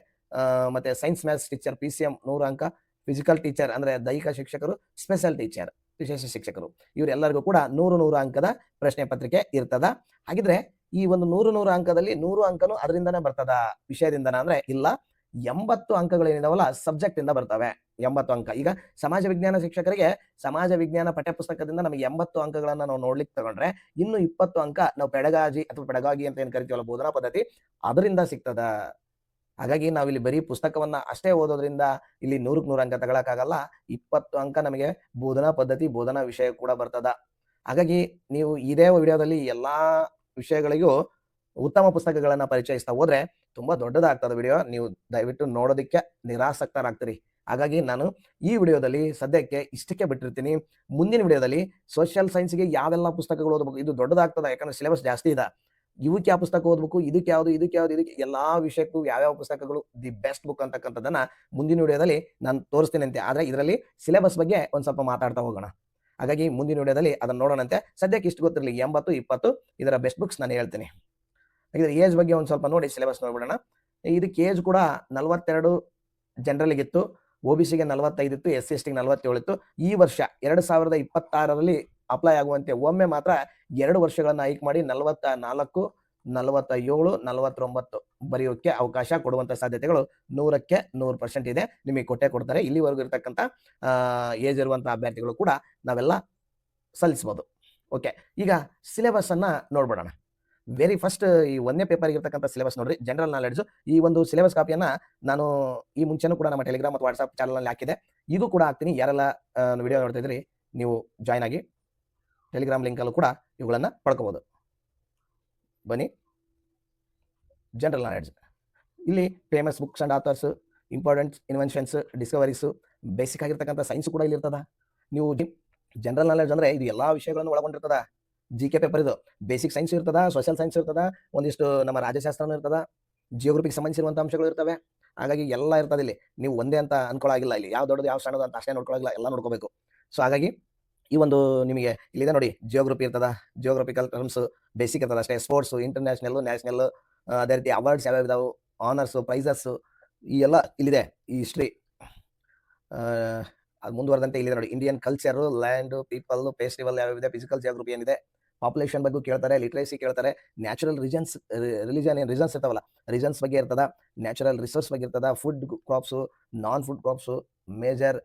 ಮತ್ತೆ science maths teacher P C ನೂರು ಅಂಕ. ಫಿಸಿಕಲ್ ಟೀಚರ್ ಅಂದ್ರೆ ದೈಹಿಕ ಶಿಕ್ಷಕರು ಸ್ಪೆಷಲ್ ಟೀಚರ್ ವಿಶೇಷ ಶಿಕ್ಷಕರು. ಇವರೆಲ್ಲರಿಗೂ ಕೂಡ ನೂರು ನೂರು ಅಂಕದ ಪ್ರಶ್ನೆ ಪತ್ರಿಕೆ ಇರ್ತದ. ಹಾಗಿದ್ರೆ ಈ ಒಂದು ನೂರು ನೂರು ಅಂಕದಲ್ಲಿ ನೂರು ಅಂಕನು ಅದರಿಂದನೇ ಬರ್ತದ. ವಿಷಯದಿಂದನ ಅಂದ್ರೆ ಇಲ್ಲ. ಎಂಬತ್ತು ಅಂಕಗಳೇನಿದಾವಲ್ಲ ಸಬ್ಜೆಕ್ಟ್ ಇಂದ ಬರ್ತವೆ. ಎಂಬತ್ತು ಅಂಕ. ಈಗ ಸಮಾಜ ವಿಜ್ಞಾನ ಶಿಕ್ಷಕರಿಗೆ ಸಮಾಜ ವಿಜ್ಞಾನ ಪಠ್ಯಪುಸ್ತಕದಿಂದ ನಮಗೆ ಎಂಬತ್ತು ಅಂಕಗಳನ್ನ ನಾವು ನೋಡ್ಲಿಕ್ಕೆ ತಗೊಂಡ್ರೆ ಇನ್ನು ಇಪ್ಪತ್ತು ಅಂಕ ನಾವು ಪೆಡಗಾಜಿ ಅಥವಾ ಪೆಡಗಾಗಿ ಅಂತ ಏನ್ ಕರಿತೀವಲ್ಲ ಬೋಧನಾ ಪದ್ಧತಿ, ಅದರಿಂದ ಸಿಗ್ತದ. ಹಾಗಾಗಿ ನಾವಿಲ್ಲಿ ಬರೀ ಪುಸ್ತಕವನ್ನ ಅಷ್ಟೇ ಓದೋದ್ರಿಂದ ಇಲ್ಲಿ ನೂರಕ್ಕೆ ನೂರು ಅಂಕ ತಗೊಳಕ್ಕಾಗಲ್ಲ, ಇಪ್ಪತ್ತು ಅಂಕ ನಮಗೆ ಬೋಧನಾ ಪದ್ಧತಿ, ಬೋಧನಾ ವಿಷಯ ಕೂಡ ಬರ್ತದ. ಹಾಗಾಗಿ ನೀವು ಇದೇ ವಿಡಿಯೋದಲ್ಲಿ ಎಲ್ಲಾ ವಿಷಯಗಳಿಗೂ ಉತ್ತಮ ಪುಸ್ತಕಗಳನ್ನ ಪರಿಚಯಿಸ್ತಾ ಹೋದ್ರೆ ತುಂಬಾ ದೊಡ್ಡದಾಗ್ತದೆ ವಿಡಿಯೋ ನೀವು ದಯವಿಟ್ಟು ನೋಡೋದಕ್ಕೆ ನಿರಾಸಕ್ತರಾಗ್ತೀರಿ. ಹಾಗಾಗಿ ನಾನು ಈ ವಿಡಿಯೋದಲ್ಲಿ ಸದ್ಯಕ್ಕೆ ಇಷ್ಟಕ್ಕೆ ಬಿಟ್ಟಿರ್ತೀನಿ. ಮುಂದಿನ ವಿಡಿಯೋದಲ್ಲಿ ಸೋಷಿಯಲ್ ಸೈನ್ಸ್ಗೆ ಯಾವೆಲ್ಲ ಪುಸ್ತಕಗಳು ಓದಬೇಕು? ಇದು ದೊಡ್ಡದಾಗ್ತದೆ, ಯಾಕಂದ್ರೆ ಸಿಲೆಬಸ್ ಜಾಸ್ತಿ ಇದೆ. ಇವಕ್ಕೆ ಯಾವ ಪುಸ್ತಕ ಓದಬೇಕು? ಇದಕ್ಕೆ ಯಾವುದು? ಇದಕ್ಕೆ ಯಾವುದು? ಇದಕ್ಕೆ ಎಲ್ಲ ವಿಷಯಕ್ಕೂ ಯಾವ್ಯಾವ ಪುಸ್ತಕಗಳು ದಿ ಬೆಸ್ಟ್ ಬುಕ್ ಅಂತಕ್ಕಂಥದ್ದನ್ನ ಮುಂದಿನ ವಿಡಿಯೋದಲ್ಲಿ ನಾನು ತೋರಿಸ್ತೀನಂತೆ. ಆದರೆ ಆದ್ರೆ ಇದರಲ್ಲಿ ಸಿಲೆಬಸ್ ಬಗ್ಗೆ ಒಂದು ಸ್ವಲ್ಪ ಮಾತಾಡ್ತಾ ಹೋಗೋಣ. ಹಾಗಾಗಿ ಮುಂದಿನ ವಿಡಿಯೋದಲ್ಲಿ ಅದನ್ನ ನೋಡೋಣಂತೆ. ಸದ್ಯಕ್ಕೆ ಇಷ್ಟು ಗೊತ್ತಿರಲಿ. ಎಂಬತ್ತು, ಇಪ್ಪತ್ತು, ಇದರ ಬೆಸ್ಟ್ ಬುಕ್ಸ್ ನಾನು ಹೇಳ್ತೀನಿ. ಇದರ ಏಜ್ ಬಗ್ಗೆ ಒಂದು ಸ್ವಲ್ಪ ನೋಡಿ ಸಿಲೆಬಸ್ ನೋಡ್ಬಿಡೋಣ. ಇದಕ್ಕೆ ಏಜ್ ಕೂಡ ನಲವತ್ತೆರಡು ಜನರಲಿಗಿತ್ತು ಒ ಬಿ ಸಿಗೆ ನಲವತ್ತೈದು ಇತ್ತು ಎಸ್ ಸಿ ಎಸ್ ಟಿಗೆ ನಲವತ್ತೇಳು ಇತ್ತು. ಈ ವರ್ಷ ಎರಡು ಸಾವಿರದ ಇಪ್ಪತ್ತಾರರಲ್ಲಿ ಅಪ್ಲೈ ಆಗುವಂತೆ ಒಮ್ಮೆ ಮಾತ್ರ ಎರಡು ವರ್ಷಗಳನ್ನ ಹೈಕ್ ಮಾಡಿ ನಲವತ್ತ ನಾಲ್ಕು ನಲವತ್ತ ಏಳು ನಲವತ್ತೊಂಬತ್ತು ಬರೆಯೋಕ್ಕೆ ಅವಕಾಶ ಕೊಡುವಂತ ಸಾಧ್ಯತೆಗಳು ನೂರಕ್ಕೆ ನೂರು ಪರ್ಸೆಂಟ್ ಇದೆ. ನಿಮಗೆ ಕೊಟ್ಟೆ ಕೊಡ್ತಾರೆ. ಇಲ್ಲಿವರೆಗೂ ಇರತಕ್ಕಂತ ಏಜ್ ಇರುವಂತ ಅಭ್ಯರ್ಥಿಗಳು ಕೂಡ ನಾವೆಲ್ಲ ಸಲ್ಲಿಸ್ಬೋದು. ಓಕೆ ಈಗ ಸಿಲೆಬಸ್ ಅನ್ನ ನೋಡ್ಬಿಡೋಣ. ವೆರಿ ಫಸ್ಟ್ ಈ ಒಂದನೇ ಪೇಪರ್ ಇರ್ತಕ್ಕಂಥ ಸಿಲೆಬಸ್ ನೋಡ್ರಿ ಜನರಲ್ ನಾಲೆಡ್ಜ್ ಈ ಒಂದು ಸಿಲೆಬಸ್ ಕಾಪಿಯನ್ನ ನಾನು ಈ ಮುಂಚೆನೂ ಕೂಡ ನಮ್ಮ ಟೆಲಿಗ್ರಾಮ್ ಮತ್ತು ವಾಟ್ಸ್ಆಪ್ ಚಾನಲ್ ಅಲ್ಲಿ ಹಾಕಿದೆ. ಇದು ಕೂಡ ಹಾಕ್ತೀನಿ. ಯಾರೆಲ್ಲ ವಿಡಿಯೋ ನೋಡ್ತಾ ಇದ್ರಿ ನೀವು ಜಾಯ್ನ್ ಆಗಿ ಟೆಲಿಗ್ರಾಮ್ ಲಿಂಕ್ ಅಲ್ಲೂ ಕೂಡ ಇವುಗಳನ್ನ ಪಡ್ಕೋಬಹುದು ಬನ್ನಿ. ಜನರಲ್ ನಾಲೆಡ್ಜ್ ಇಲ್ಲಿ famous books and authors important inventions discoveries basic ಆಗಿರ್ತಕ್ಕಂಥ ಸೈನ್ಸ್ ಕೂಡ ಇಲ್ಲಿ ಇರ್ತದ. ನೀವು ಜನರಲ್ ನಾಲೆಡ್ಜ್ ಅಂದ್ರೆ ಇದು ಎಲ್ಲಾ ವಿಷಯಗಳನ್ನು ಒಳಗೊಂಡಿರ್ತದ. ಜಿ ಕೆ ಪೇಪರ್ ಇದು. ಬೇಸಿಕ್ ಸೈನ್ಸ್ ಇರ್ತದ ಸೋಷಿಯಲ್ ಸೈನ್ಸ್ ಇರ್ತದ, ಒಂದಿಷ್ಟು ನಮ್ಮ ರಾಜ್ಯಶಾಸ್ತ್ರನೂ ಇರ್ತದ ಜಿಯೋಗ್ರಫಿಗೆ ಸಂಬಂಧಿಸಿರುವಂತ ಅಂಶಗಳು ಇರ್ತವೆ. ಹಾಗಾಗಿ ಎಲ್ಲ ಇರ್ತದೆ ಇಲ್ಲಿ. ನೀವು ಒಂದೇ ಅಂತ ಅನ್ಕೊಳ್ಳಾಗಿಲ್ಲ ಇಲ್ಲಿ. ಯಾವ ದೊಡ್ಡದು, ಯಾವ ಸಣ್ಣದು ಅಂತ ಅಷ್ಟೇ ನೋಡ್ಕೊಳ್ಳಾಗಿಲ್ಲ ಎಲ್ಲ ನೋಡ್ಕೋಬೇಕು. ಸೊ ಹಾಗಾಗಿ ಈ ಒಂದು ನಿಮಗೆ ಇಲ್ಲಿದೆ ನೋಡಿ ಜಿಯೋಗ್ರಫಿ ಇರ್ತದ ಜಿಯೋಗ್ರಫಿಕಲ್ ಟರ್ಮ್ಸ್ ಬೇಸಿಕ್ ಇರ್ತದೆ ಅಷ್ಟೇ. ಸ್ಪೋರ್ಟ್ಸ್ ಇಂಟರ್ನ್ಯಾಷನಲ್ ನ್ಯಾಷನಲ್ ಅದೇ ರೀತಿ ಅವಾರ್ಡ್ಸ್ ಯಾವ್ಯಾವ ಇದಾವೆ ಆನರ್ಸ್ ಪ್ರೈಸಸ್ ಈ ಎಲ್ಲ ಇಲ್ಲಿದೆ. ಈ ಹಿಸ್ಟ್ರಿ ಮುಂದುವರೆದಂತೆ ಇಲ್ಲಿದೆ ನೋಡಿ. Indian culture land people festival ಯಾವ್ಯಾವಿದೆ physical geography ಏನಿದೆ. ಪಾಪ್ಯುಲೇಷನ್ ಬಗ್ಗೆ ಕೇಳ್ತಾರೆ ಲಿಟ್ರೇಸಿ ಕೇಳ್ತಾರೆ ನ್ಯಾಚುರಲ್ ರಿಜನ್ಸ್ ರಿಲಿಜನ್ ಏನು ರಿಜನ್ಸ್ ಇರ್ತಾವಲ್ಲ ರಿಸನ್ಸ್ ಬಗ್ಗೆ ಇರ್ತದ ನ್ಯಾಚುರಲ್ ರಿಸೋರ್ಸ್ ಬಗ್ಗೆ ಇರ್ತದ food crops non food crops major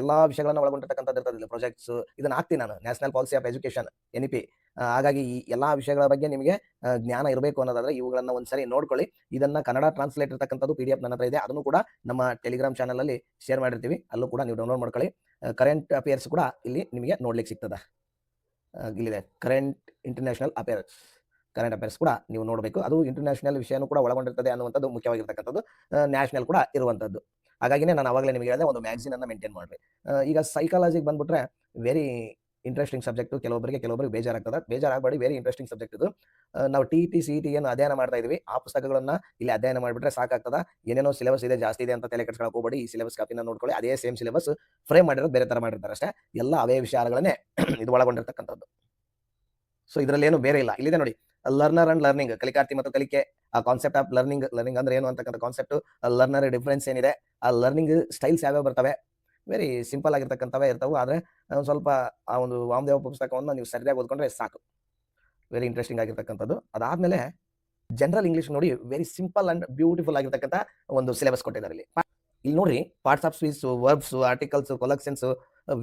ಎಲ್ಲ ವಿಷಯಗಳನ್ನು ಒಳಗೊಂಡಿರ್ತಕ್ಕಂಥದ್ದು ಇಲ್ಲಿ ಪ್ರಾಜೆಕ್ಟ್ಸ್ ಇದನ್ನ ಹಾಕ್ತೀನಿ ನಾನು national policy of education N P ಹಾಗಾಗಿ ಈ ಎಲ್ಲ ವಿಷಯಗಳ ಬಗ್ಗೆ ನಿಮಗೆ ಜ್ಞಾನ ಇರಬೇಕು ಅನ್ನೋದಾದ್ರೆ ಇವುಗಳನ್ನ ಒಂದ್ಸರಿ ನೋಡ್ಕೊಳ್ಳಿ. ಇದನ್ನ ಕನ್ನಡ ಟ್ರಾನ್ಸ್ಲೇಟ್ ಇರ್ತಕ್ಕಂಥದ್ದು ಪಿ ಡಿ ಎಫ್ ನನ್ನ ಹತ್ರ ಇದೆ, ಅದನ್ನು ಕೂಡ ನಮ್ಮ ಟೆಲಿಗ್ರಾಮ್ ಚಾನಲಲ್ಲಿ ಶೇರ್ ಮಾಡಿರ್ತೀವಿ, ಅಲ್ಲೂ ಕೂಡ ನೀವು ಡೌನ್ಲೋಡ್ ಮಾಡ್ಕೊಳ್ಳಿ. ಕರೆಂಟ್ ಅಫೇರ್ಸ್ ಕೂಡ ಇಲ್ಲಿ ನಿಮಗೆ ನೋಡ್ಲಿಕ್ಕೆ ಸಿಗ್ತದ. ಇಲ್ಲಿದೆ. Current international affairs current affairs ಕೂಡ ನೀವು ನೋಡಬೇಕು. ಅದು ಇಂಟರ್ನ್ಯಾಷನಲ್ ವಿಷಯನೂ ಕೂಡ ಒಳಗೊಂಡಿರ್ತದೆ ಅನ್ನುವಂಥದ್ದು ಮುಖ್ಯವಾಗಿರ್ತಕ್ಕಂಥದ್ದು ನ್ಯಾಷನಲ್ ಕೂಡ ಇರುವಂಥದ್ದು. ಹಾಗಾಗಿನೇ ನಾನು ಅವಾಗಲೇ ನಿಮಗೆ ಹೇಳಿದೆ, ಒಂದು ಮ್ಯಾಗ್ಝಿನ್ ಅನ್ನ ಮೇಂಟೈನ್ ಮಾಡ್ರಿ. ಈಗ ಸೈಕಾಲಜಿಗೆ ಬಂದ್ಬಿಟ್ರೆ ವೆರಿ ಇಂಟ್ರೆಸ್ಟಿಂಗ್ ಸಬ್ಜೆಕ್ಟ್ ಕೆಲವೊಬ್ಬರಿಗೆ ಕೆಲವೊಬ್ಬರಿಗೆ ಬೇಜಾರಾಗ್ತದೆ. ಬೇಜಾರಾಗಬೇಡಿ ವೆರಿ ಇಂಟ್ರೆಸ್ಟಿಂಗ್ ಸಬ್ಜೆಕ್ಟ್ ಇದು. ನಾವು ಟಿ ಟಿ ಸಿ ಟಿ ಏನು ಅಧ್ಯಯನ ಮಾಡ್ತಾ ಇದೀವಿ. ಆ ಪುಸ್ತಕಗಳನ್ನ ಇಲ್ಲಿ ಅಧ್ಯಯನ ಮಾಡಿಬಿಟ್ರೆ ಸಾಕಾಗ್ತದ. ಏನೇನೋ ಸಿಲೆಬಸ್ ಇದೆ, ಜಾಸ್ತಿ ಇದೆ ಅಂತ ತಲೆ ಕೆಡ್ಸ್ಕೊಳಕ್ ಹೋಗಬೇಡಿ. ಈ ಸಿಲೆಬಸ್ ಕಾಪಿನ ನೋಡ್ಕೊಳ್ಳಿ. ಅದೇ ಸೇಮ್ ಸಿಲೆಬಸ್ ಫ್ರೇಮ್ ಮಾಡಿರೋದು ಬೇರೆ ತರ ಮಾಡಿರ್ತಾರೆ ಅಷ್ಟೇ ಎಲ್ಲ ಅವೇ ವಿಚಾರಗಳನ್ನೇ <clears throat> ಇದು ಒಳಗೊಂಡಿರ್ತಕ್ಕಂಥದ್ದು. ಸೊ ಇದರಲ್ಲಿ ಏನು ಬೇರೆ ಇಲ್ಲ. ಇಲ್ಲಿದೆ ನೋಡಿ. ಲರ್ನರ್ ಅಂಡ್ ಲರ್ನಿಂಗ್ ಕಲಿಕಾರ್ಥಿ ಮತ್ತು ಕಲಿಕೆ. ಆ ಕಾನ್ಸೆಪ್ಟ್ ಆಫ್ ಲರ್ನಿಂಗ್ ಲರ್ನಿಂಗ್ ಅಂದ್ರೆ ಏನು ಅಂತಕ್ಕಂಥ ಕಾನ್ಸೆಪ್ಟ್ ಲರ್ನರ್ ಡಿಫ್ರೆನ್ಸ್ ಏನಿದೆ? ಆ ಲರ್ನಿಂಗ್ ಸ್ಟೈಲ್ಸ್ ಯಾವ್ಯಾವ ಬರ್ತವೆ? ವೆರಿ ಸಿಂಪಲ್ ಆಗಿರ್ತಕ್ಕಂಥವೇ ಇರ್ತವೆ. ಆದರೆ ಸ್ವಲ್ಪ ಆ ಒಂದು ವಾಮದೇವ ಪುಸ್ತಕವನ್ನು ನೀವು ಸರಿಯಾಗಿ ಓದ್ಕೊಂಡ್ರೆ ಸಾಕು. ವೆರಿ ಇಂಟ್ರೆಸ್ಟಿಂಗ್ ಆಗಿರ್ತಕ್ಕಂಥದ್ದು. ಅದಾದ್ಮೇಲೆ ಜನರಲ್ ಇಂಗ್ಲಿಷ್ ನೋಡಿ, ವೆರಿ ಸಿಂಪಲ್ ಅಂಡ್ ಬ್ಯೂಟಿಫುಲ್ ಆಗಿರ್ತಕ್ಕಂಥ ಒಂದು ಸಿಲೆಬಸ್ ಕೊಟ್ಟಿದ್ದಾರೆ ಇಲ್ಲಿ. ಇಲ್ಲಿ ನೋಡ್ರಿ, parts of ಸ್ವೀಸ್ verbs, articles, collections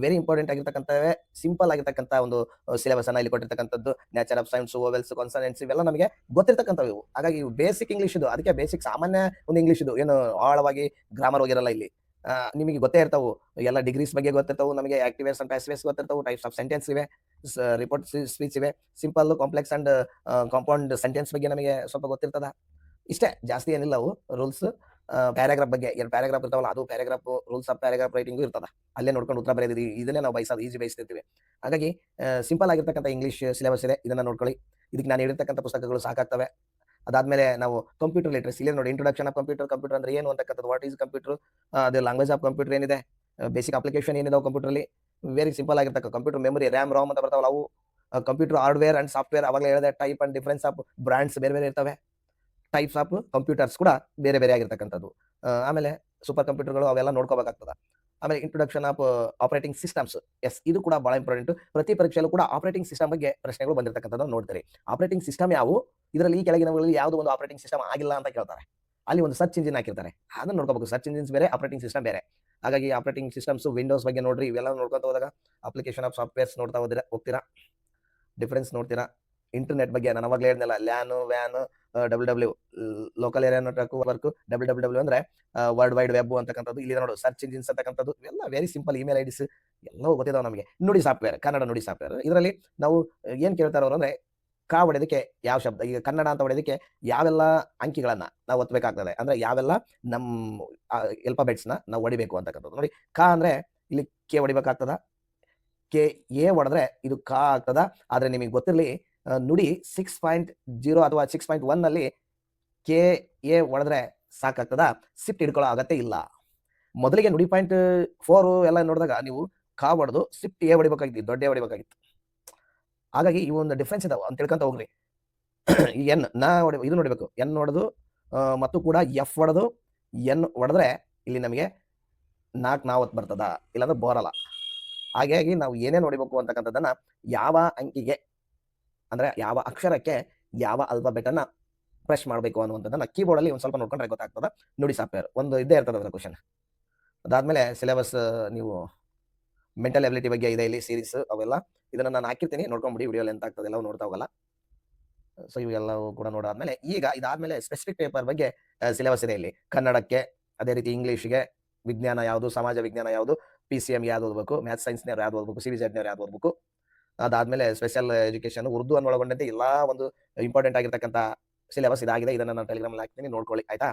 very important ಆಗಿರ್ತಕ್ಕಂಥವೇ simple ಆಗಿರ್ತಕ್ಕಂಥ ಒಂದು ಸಿಲೆಬಸ್ ಅನ್ನ ಇಲ್ಲಿ ಕೊಟ್ಟಿರ್ತಕ್ಕಂಥದ್ದು. Nature of science, vowels consonants ಇವೆಲ್ಲ ನಮಗೆ ಗೊತ್ತಿರ್ತಕ್ಕಂಥವು ಹಾಗಾಗಿ ಬೇಸಿಕ್ ಇಂಗ್ಲೀಷ್ ಇದು. ಅದಕ್ಕೆ ಬೇಸಿಕ್ ಸಾಮಾನ್ಯ ಒಂದು ಇಂಗ್ಲೀಷ್ ಇದು. ಏನು ಆಳವಾಗಿ ಗ್ರಾಮರ್ ಹೋಗಿರಲ್ಲ ಇಲ್ಲಿ. ನಿಮಗೆ ಗೊತ್ತೇ ಇರ್ತಾವು. ಎಲ್ಲ ಡಿಗ್ರೀಸ್ ಬಗ್ಗೆ ಗೊತ್ತಿರ್ತಾವೆ ನಮಗೆ active voice and passive voice ಗೊತ್ತಿರ್ತಾವೆ types of sentence ಇವೆ ರಿಪೋರ್ಟ್ ಸ್ಪೀಚ್ ಇವೆ simple complex and compound sentence ಬಗ್ಗೆ ನಮಗೆ ಸ್ವಲ್ಪ ಗೊತ್ತಿರ್ತದ. ಇಷ್ಟೇ, ಜಾಸ್ತಿ ಏನಿಲ್ಲ ಅವು ರೂಲ್ಸ್ ಪ್ಯಾರಾಗ್ರಾಫ್ ಬಗ್ಗೆ. ಎರಡು ಪ್ಯಾರಾಗ್ರಾಫ್ ಇರ್ತಾವಲ್ಲ, ಅದು paragraph rules of paragraph writing ಇರ್ತದ. ಅಲ್ಲೇ ನೋಡ್ಕೊಂಡು ಉತ್ತರ ಬರೆಯೋದು ಇದನ್ನೇ ನಾವು ಬಯಸೋದು ಈಸಿ ಬಯಸ್ತಿರ್ತೀವಿ. ಹಾಗಾಗಿ ಸಿಂಪಲ್ ಆಗಿರ್ತಕ್ಕಂಥ ಇಂಗ್ಲೀಷ್ ಸಿಲೆಬಸ್ ಇದೆ, ಇದನ್ನ ನೋಡ್ಕೊಳ್ಳಿ. ಇದಕ್ಕೆ ನಾನು ಹೇಳಿರ್ತಕ್ಕಂಥ ಪುಸ್ತಕಗಳು ಸಾಕಾಗ್ತವೆ. ಅದಾದ್ಮೇಲೆ ನಾವು ಕಂಪ್ಯೂಟರ್ ಲಿಟ್ರಸಿ ಇಲ್ಲಿ ನೋಡಿ ಇಂಟ್ರೊಡಕ್ಷನ್ ಆಫ್ ಕಂಪ್ಯೂಟರ್ ಕಂಪ್ಯೂಟರ್ ಅಂದ್ರೆ ಏನು ಅಂತಕ್ಕಂಥದ್ದು ವಾಟ್ ಈಸ್ ಕಂಪ್ಯೂಟರ್ ಅದೇ ಲ್ಯಾಂಗ್ವೇಜ್ ಆಫ್ ಕಂಪ್ಯೂಟರ್ ಏನಿದೆ? ಬೇಸಿಕ್ ಅಪ್ಲಿಕೇಶನ್ ಏನಿದಾವೆ ಕಂಪ್ಯೂಟರ್ಲಿ ವೆರಿ ಸಿಂಪಲ್ ಆಗಿರ್ತಕ್ಕ ಕಂಪ್ಯೂಟರ್ ಮೆಮರಿ ರ್ಯಾಮ್ ರಾಮ್ ಅಂತ ಬರ್ತಾವಲ್ಲ ಅವು. ಕಂಪ್ಯೂಟರ್ ಹಾರ್ಡ್ವೇರ್ ಅಂಡ್ ಸಾಫ್ಟ್ವೇರ್ ಅವಾಗಲೇ ಹೇಳಿದೆ type and difference of brands ಬೇರೆ ಬೇರೆ ಇರ್ತವೆ. ಟೈಪ್ಸ್ ಆಫ್ ಕಂಪ್ಯೂಟರ್ಸ್ ಕೂಡ ಬೇರೆ ಬೇರೆ ಆಗಿರ್ತಕ್ಕಂಥದ್ದು. ಆಮೇಲೆ ಸೂಪರ್ ಕಂಪ್ಯೂಟರ್ಗಳು ಅವೆಲ್ಲ ನೋಡ್ಕೋಬೇಕಾಗ್ತದ. ಆಮೇಲೆ introduction of operating systems S ಇದು ಕೂಡ ಬಹಳ ಇಂಪಾರ್ಟೆಂಟ್ ಪ್ರತಿ ಪರೀಕ್ಷೆಯಲ್ಲೂ ಕೂಡ ಆಪರೇಟಿಂಗ್ ಸಿಸ್ಟಮ್ ಬಗ್ಗೆ ಪ್ರಶ್ನೆಗಳು ಬಂದಿರತಕ್ಕಂಥದ್ದು ನೋಡ್ತೀರಿ. ಆಪರೇಟಿಂಗ್ ಸಿಸ್ಟಮ್ ಯಾವು? ಇದರಲ್ಲಿ ಈ ಕೆಳಗಿನವುಗಳಲ್ಲಿ ಯಾವುದು ಒಂದು ಆಪರೇಟಿಂಗ್ ಸಿಸ್ಟಮ್ ಆಗಿಲ್ಲ ಅಂತ ಕೇಳ್ತಾರೆ. ಅಲ್ಲಿ ಒಂದು ಸರ್ಚ್ ಇಂಜಿನ್ ಹಾಕಿರ್ತಾರೆ. ಅದನ್ನ ನೋಡ್ಕೋಬೇಕು. ಸರ್ಚ್ ಇಂಜಿನ್ಸ್ ಬೇರೆ ಆಪರೇಟಿಂಗ್ ಸಿಸ್ಟಮ್ ಬೇರೆ. ಹಾಗಾಗಿ ಆಪರೇಟಿಂಗ್ ಸಿಸ್ಟಮ್ಸ್ ವಿಂಡೋಸ್ ಬಗ್ಗೆ ನೋಡ್ರಿ, ಇವೆಲ್ಲ ನೋಡ್ಕೊತ ಹೋದಾಗ ಅಪ್ಲಿಕೇಶನ್ ಆಫ್ ಸಾಫ್ಟ್ವೇರ್ಸ್ ನೋಡ್ತಾ ಹೋದ್ರೆ, ಹೋಗ್ತೀರಾ? ಡಿಫ್ರೆನ್ಸ್ ನೋಡ್ತೀರಾ? ಇಂಟರ್ನೆಟ್ ಬಗ್ಗೆ ನಾನು ಅವಾಗಲೇ ಹೇಳಿದ್ನಲ್ಲ LAN van W W local area network work W W W ಅಂದ್ರೆ ವರ್ಲ್ಡ್ ವೈಡ್ ವೆಬ್ ಅಂತಕ್ಕಂಥದ್ದು ಇಲ್ಲಿ ನೋಡು ಸರ್ಚ್ ಇಂಜಿನ್ಸ್ ಅಂತಕ್ಕಂಥದ್ದು ಎಲ್ಲ ವೆರಿ ಸಿಂಪಲ್ ಇಮೇಲ್ ಐಡಿಸ್ ಎಲ್ಲವೂ ಗೊತ್ತಿದಾವೆ ನಮಗೆ. ನುಡಿ ಸಾಫ್ಟ್ವೇರ್ ಕನ್ನಡ ನುಡಿ ಸಾಫ್ಟ್ವೇರ್ ಇದರಲ್ಲಿ ನಾವು ಏನ್ ಕೇಳ್ತಾರೆ ಅವ್ರು ಅಂದ್ರೆ, ಕಾ ಹೊಡೆದಕ್ಕೆ ಯಾವ ಶಬ್ದ, ಈಗ ಕನ್ನಡ ಅಂತ ಹೊಡೆದಕ್ಕೆ ಯಾವೆಲ್ಲ ಅಂಕಿಗಳನ್ನ ನಾವು ಒತ್ತಬೇಕಾಗ್ತದೆ ಅಂದ್ರೆ ಯಾವೆಲ್ಲ ನಮ್ಮ ಎಲ್ಪಾಬೆಟ್ಸ್ನ ನಾವು ಹೊಡಿಬೇಕು ಅಂತಕ್ಕಂಥದ್ದು. ನೋಡಿ, ಕಾ ಅಂದ್ರೆ ಇಲ್ಲಿ ಕೆ ಹೊಡಿಬೇಕಾಗ್ತದ? ಕೆ, ಎ ಹೊಡೆದ್ರೆ ಇದು ಕಾ ಆಗ್ತದ? ಆದ್ರೆ ನಿಮಗೆ ಗೊತ್ತಿರಲಿ ನುಡಿ ಸಿಕ್ಸ್ ಪಾಯಿಂಟ್ ಜೀರೋ ಅಥವಾ ಸಿಕ್ಸ್ ಪಾಯಿಂಟ್ ಒನ್ನಲ್ಲಿ ಕೆ ಎ ಒಡೆದ್ರೆ ಸಾಕಾಗ್ತದ? ಸಿಫ್ಟ್ ಹಿಡ್ಕೊಳ್ಳೋ ಅಗತ್ಯ ಇಲ್ಲ. ಮೊದಲಿಗೆ ನುಡಿ ಪಾಯಿಂಟ್ ಫೋರ್ ಎಲ್ಲ ನೋಡಿದಾಗ ನೀವು ಕಾ ಹೊಡೆದು ಸಿಫ್ಟ್ ಎ ಹೊಡಿಬೇಕಾಗಿತ್ತು, ದೊಡ್ಡ ಎ ಹೊಡಿಬೇಕಾಗಿತ್ತು. ಹಾಗಾಗಿ ಈ ಒಂದು ಡಿಫ್ರೆನ್ಸ್ ಇದಾವೆ ಅಂತ ತಿಳ್ಕೊಂತ ಹೋಗ್ರಿ. ಎನ್ ನಾ ಹೊಡಿ, ಇದು ನೋಡಬೇಕು. ಎನ್ ಹೊಡೆದು ಮತ್ತು ಕೂಡ ಎಫ್ ಹೊಡೆದು ಎನ್ ಹೊಡೆದ್ರೆ ಇಲ್ಲಿ ನಮಗೆ ನಾಲ್ಕು ನಾವತ್ತು ಬರ್ತದ, ಇಲ್ಲಾಂದ್ರೆ ಬೋರಲ್ಲ ಹಾಗಾಗಿ ನಾವು ಏನೇ ಹೊಡಿಬೇಕು ಅಂತಕ್ಕಂಥದ್ದನ್ನ ಯಾವ ಅಂಕಿಗೆ ಅಂದ್ರೆ ಯಾವ ಅಕ್ಷರಕ್ಕೆ ಯಾವ ಅಲ್ಫಾಬೆಟನ್ನ ಪ್ರೆಸ್ ಮಾಡಬೇಕು ಅನ್ನುವಂಥದ್ದನ್ನ ಕೀಬೋರ್ಡಲ್ಲಿ ಒಂದು ಸ್ವಲ್ಪ ನೋಡ್ಕೊಂಡ್ರೆ ಗೊತ್ತಾಗ್ತದ. ನೋಡಿ ಸಾಫ್ಟ್ವೇರ್ ಒಂದು ಇದ್ದೇ ಇರ್ತದೆ ಅದರ ಕ್ವಶನ್ ಅದಾದ್ಮೇಲೆ ಸಿಲೆಬಸ್ ನೀವು ಮೆಂಟಲ್ ಎಬಿಲಿಟಿ ಬಗ್ಗೆ ಇದೆ ಇಲ್ಲಿ ಸೀರೀಸ್ ಅವೆಲ್ಲ. ಇದನ್ನ ನಾನು ಹಾಕಿರ್ತೀನಿ ನೋಡ್ಕೊಂಬಿಡಿ ವಿಡಿಯೋ ಎಂತ ಆಗ್ತದೆ ಎಲ್ಲವೂ ನೋಡ್ತಾ ಹೋಗಲ್ಲ. ಸೊ ಇವೆಲ್ಲವೂ ಕೂಡ ನೋಡಾದ್ಮೇಲೆ, ಈಗ ಇದಾದ್ಮೇಲೆ ಸ್ಪೆಸಿಫಿಕ್ ಪೇಪರ್ ಬಗ್ಗೆ ಸಿಲೆಬಸ್ ಇದೆ ಇಲ್ಲಿ. ಕನ್ನಡಕ್ಕೆ, ಅದೇ ರೀತಿ ಇಂಗ್ಲೀಷ್ಗೆ ವಿಜ್ಞಾನ ಯಾವುದು, ಸಮಾಜ ವಿಜ್ಞಾನ ಯಾವುದು ಪಿ ಸಿ ಎಂ ಯಾವ್ದು ಓದಬೇಕು ಮ್ಯಾಥ್ ಸೈನ್ಸ್ನವ್ರು ಯಾವ್ದು ಓದಬೇಕು ಸಿ ಬಿ ಯಾವ್ದು ಓದಬೇಕು. ಅದಾದ್ಮೇಲೆ ಸ್ಪೆಷಲ್ ಎಜುಕೇಶನ್ ಉರ್ದು ಅನ್ನು ಒಳಗೊಂಡಂತೆ ಎಲ್ಲಾ ಒಂದು ಇಂಪಾರ್ಟೆಂಟ್ ಆಗಿರ್ತಕ್ಕಂಥ ಸಿಲೆಬಸ್ ಇದಾಗಿದೆ. ಇದನ್ನ ನಾನು ಟೆಲಿಗ್ರಾಮ್ ಹಾಕ್ತೀನಿ, ನೋಡ್ಕೊಳ್ಳಿ, ಆಯ್ತಾ?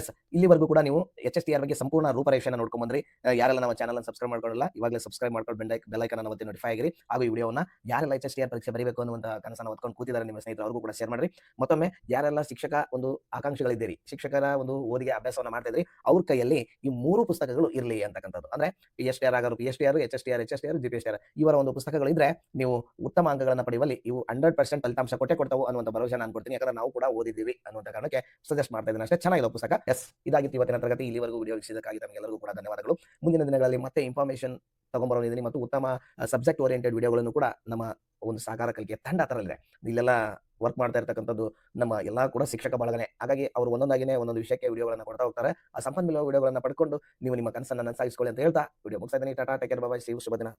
ಎಸ್ ಇಲ್ಲಿವರೆಗೂ ಕೂಡ ನೀವು ಎಚ್ ಎಸ್ ಟಿ ಆರ್ ಬಗ್ಗೆ ಸಂಪೂರ್ಣ ರೂಪರೇಷೆಯನ್ನು ನೋಡ್ಕೊಂಡು ಬಂದ್ರಿ. ಯಾರೆಲ್ಲ ನಮ್ಮ ಚಾನಲ್ ಸಬ್ಸ್ಕ್ರೈಬ್ ಮಾಡ್ಕೊಳ್ಳಲ್ಲ ಇವಾಗಲೇ ಸಬ್ಸ್ಕ್ರೈಬ್ ಮಾಡ್ಕೊಂಡು ಬೆಂಡೈ ಅನ್ನು ಒತ್ತಿ ನೋಟಿಫೈ ಆಗಿರಿ. ಹಾಗೂ ಈ ವಿಡಿಯೋನ ಯಾರೆಲ್ಲ ಎಚ್ ಎಸ್ ಟಿ ಆರ್ ಪರೀಕ್ಷೆ ಬರೀಬೇಕು ಅನ್ನುವಂತ ಕನಸನ್ನು ಹೊತ್ಕೊಂಡು ಕೂತಿದ್ದಾರೆ ನಿಮ್ಮ ಸ್ನೇಹಿತರು, ಅವ್ರಿಗೂ ಕೂಡ ಶೇರ್ ಮಾಡಿರಿ. ಮತ್ತೊಮ್ಮೆ ಯಾರೆಲ್ಲ ಶಿಕ್ಷಕ ಒಂದು ಆಕಾಂಕ್ಷಿಗಳಿದ್ದೀರಿ, ಶಿಕ್ಷಕರ ಒಂದು ಓದಿಗೆ ಅಭ್ಯಾಸವನ್ನು ಮಾಡ್ತಾ ಇದ್ರಿ ಅವ್ರ ಕೈಯಲ್ಲಿ ಈ ಮೂರು ಪುಸ್ತಕಗಳು ಇರಲಿ ಅಂತಕ್ಕಂಥದ್ದು. ಅಂದ್ರೆ P S T R ಆಗೋರು P S T R H S T R H S T R G P S T R ಇವರ ಒಂದು ಪುಸ್ತಕಗಳು ಇದ್ರೆ ನೀವು ಉತ್ತಮ ಅಂಕಗಳನ್ನು ಪಡೆಯುವಲ್ಲಿ ಇವು ಹಂಡ್ರೆಡ್ ಪರ್ಸೆಂಟ್ ಫಲಿತಾಂಶ ಕೊಟ್ಟೆ ಕೊಡ್ತಾವೆ ಅನ್ನುವಂಥ ಭರವಸೆ ನಾನು ಕೊಡ್ತೀನಿ. ಯಾಕಂದ್ರೆ ನಾವು ಕೂಡ ಓದಿದ್ದೀವಿ ಅನ್ನುವಂಥ ಕಾರಣಕ್ಕೆ ಸಜೆಸ್ಟ್ ಮಾಡ್ತಾ ಇದ್ದೀನಿ ಅಷ್ಟೇ. ಚೆನ್ನಾಗಿದೆ ಪುಸ್ತಕ. ಎಸ್ ಇದಾಗಿತ್ತು ಇವತ್ತಿನ ತರಗತಿ. ಇಲ್ಲಿವರೆಗೂ ವಿಡಿಯೋ ವೀಕ್ಷಿಸಿದಕ್ಕಾಗಿ ತಮಗೆಲ್ಲರಿಗೂ ಕೂಡ ಧನ್ಯವಾದಗಳು. ಮುಂದಿನ ದಿನಗಳಲ್ಲಿ ಮತ್ತೆ ಇನ್ಫಾರ್ಮೇಶನ್ ತಗೊಂಡ್ಬರೋದಿದ್ದೀನಿ ಮತ್ತು ಉತ್ತಮ ಸಬ್ಜೆಕ್ಟ್ ಓರಿಯೆಂಟೆಡ್ ವಿಡಿಯೋಗಳನ್ನು ಕೂಡ ನಮ್ಮ ಒಂದು ಸಹಕಾರ ಕಲಿಕೆ ತಂಡ ತರಲಿದೆ ಇಲ್ಲೆಲ್ಲ ವರ್ಕ್ ಮಾಡ್ತಾ ಇರ್ತಕ್ಕಂಥದ್ದು ನಮ್ಮ ಎಲ್ಲಾ ಕೂಡ ಶಿಕ್ಷಕ ಬಳಗನೆ. ಹಾಗಾಗಿ ಅವರು ಒಂದೊಂದಾಗಿನೇ ಒಂದೊಂದು ವಿಷಯಕ್ಕೆ ವಿಡಿಯೋಗಳನ್ನು ಕೊಡ್ತಾ ಹೋಗ್ತಾರೆ. ಆ ಸಂಪನ್ಮೂಲ ವಿಡಿಯೋಗಳನ್ನು ಪಡ್ಕೊಂಡು ನೀವು ನಿಮ್ಮ ಕನಸನ್ನು ಸಾಗಿಸ್ಕೊಳ್ಳಿ ಅಂತ ಹೇಳ್ತಾ ವಿಡಿಯೋ ಮುಗಿಸ್ತಾ ಇದ್ದೀನಿ. ಟಾಟಾ ಟೇಕರ್ ಸಿ ಶುಭ ದಿನ.